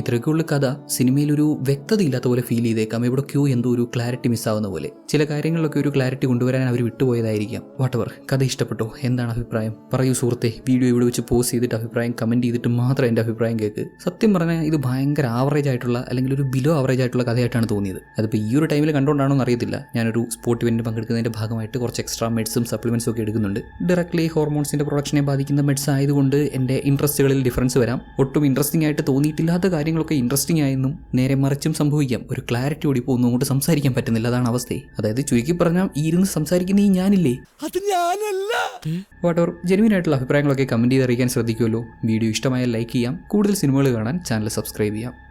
ഇത്രയൊക്കെയുള്ള കഥ സിനിമയിൽ ഒരു വ്യക്തത ഇല്ലാത്ത പോലെ ഫീൽ ചെയ്തേക്കാം. എവിടൊക്കെയോ എന്തോ ഒരു ക്ലാരിറ്റി മിസ്സാവുന്ന പോലെ. ചില കാര്യങ്ങളിലൊക്കെ ഒരു ക്ലാരിറ്റി കൊണ്ടുവരാൻ അവർ വിട്ടുപോയതായിരിക്കാം. വാട്ടവർ കഥ ഇഷ്ടപ്പെട്ടോ? എന്താണ് അഭിപ്രായം? പറയൂ സുഹൃത്തെ. വീഡിയോ ഇവിടെ വെച്ച് പോസ്റ്റ് ചെയ്തിട്ട് അഭിപ്രായം കമന്റ് ചെയ്തിട്ട് മാത്രം എന്റെ അഭിപ്രായം കേൾക്ക് സത്യം പറഞ്ഞാൽ ഇത് ഭയങ്കര ആവറേജ് ആയിട്ടുള്ള അല്ലെങ്കിൽ ഒരു ബിലോ ആവറേജ് ആയിട്ടുള്ള കഥയായിട്ടാണ് തോന്നിയത്. അതിപ്പോൾ ഈ ഒരു ടൈമിൽ കണ്ടുകൊണ്ടാണോ അറിയത്തില്ല. ഞാനൊരു സ്പോർട്ട് ഇവന്റ് പങ്കെടുക്കുന്നതിന്റെ ഭാഗമായിട്ട് കുറച്ച് എക്സ്ട്രാ മെഡ്സും സപ്ലിമെൻസും ഒക്കെ എടുക്കുന്നുണ്ട്. ഡയറക്ട്ലി ഹോർമോൺസിന്റെ പ്രൊഡക്ഷനെ ബാധിക്കുന്ന മെഡ്സ് ആയതുകൊണ്ട് എന്റെ ഇൻട്രസ്റ്റുകളിൽ ഡിഫറൻസ് വരാം. ഒട്ടും ഇൻട്രസ്റ്റിംഗ് ആയിട്ട് തോന്നിയിട്ടില്ലാത്ത കാര്യങ്ങളൊക്കെ ഇൻട്രസ്റ്റിംഗ് ആയെന്നും നേരെ മറിച്ചും സംഭവിക്കാം. ഒരു ക്ലാരിറ്റി ഓടി പോകുന്നു അങ്ങോട്ട് സംസാരിക്കാൻ പറ്റുന്നില്ല. അതാണ് അവസ്ഥ. അതായത് ചുരുക്കി പറഞ്ഞാൽ ഈ ഇരുന്ന് സംസാരിക്കുന്ന ഈ ഞാനില്ലേ? അത് ഞാനല്ല. വാട്ടവർ ജെനുവിൻ ആയിട്ടുള്ള അഭിപ്രായങ്ങളൊക്കെ കമന്റ് ചെയ്ത് അറിയിക്കാൻ ശ്രദ്ധിക്കുമല്ലോ. വീഡിയോ ഇഷ്ടമായാൽ ലൈക്ക് ചെയ്യാം. കൂടുതൽ സിനിമകൾ കാണാൻ ചാനൽ സബ്സ്ക്രൈബ് ചെയ്യാം.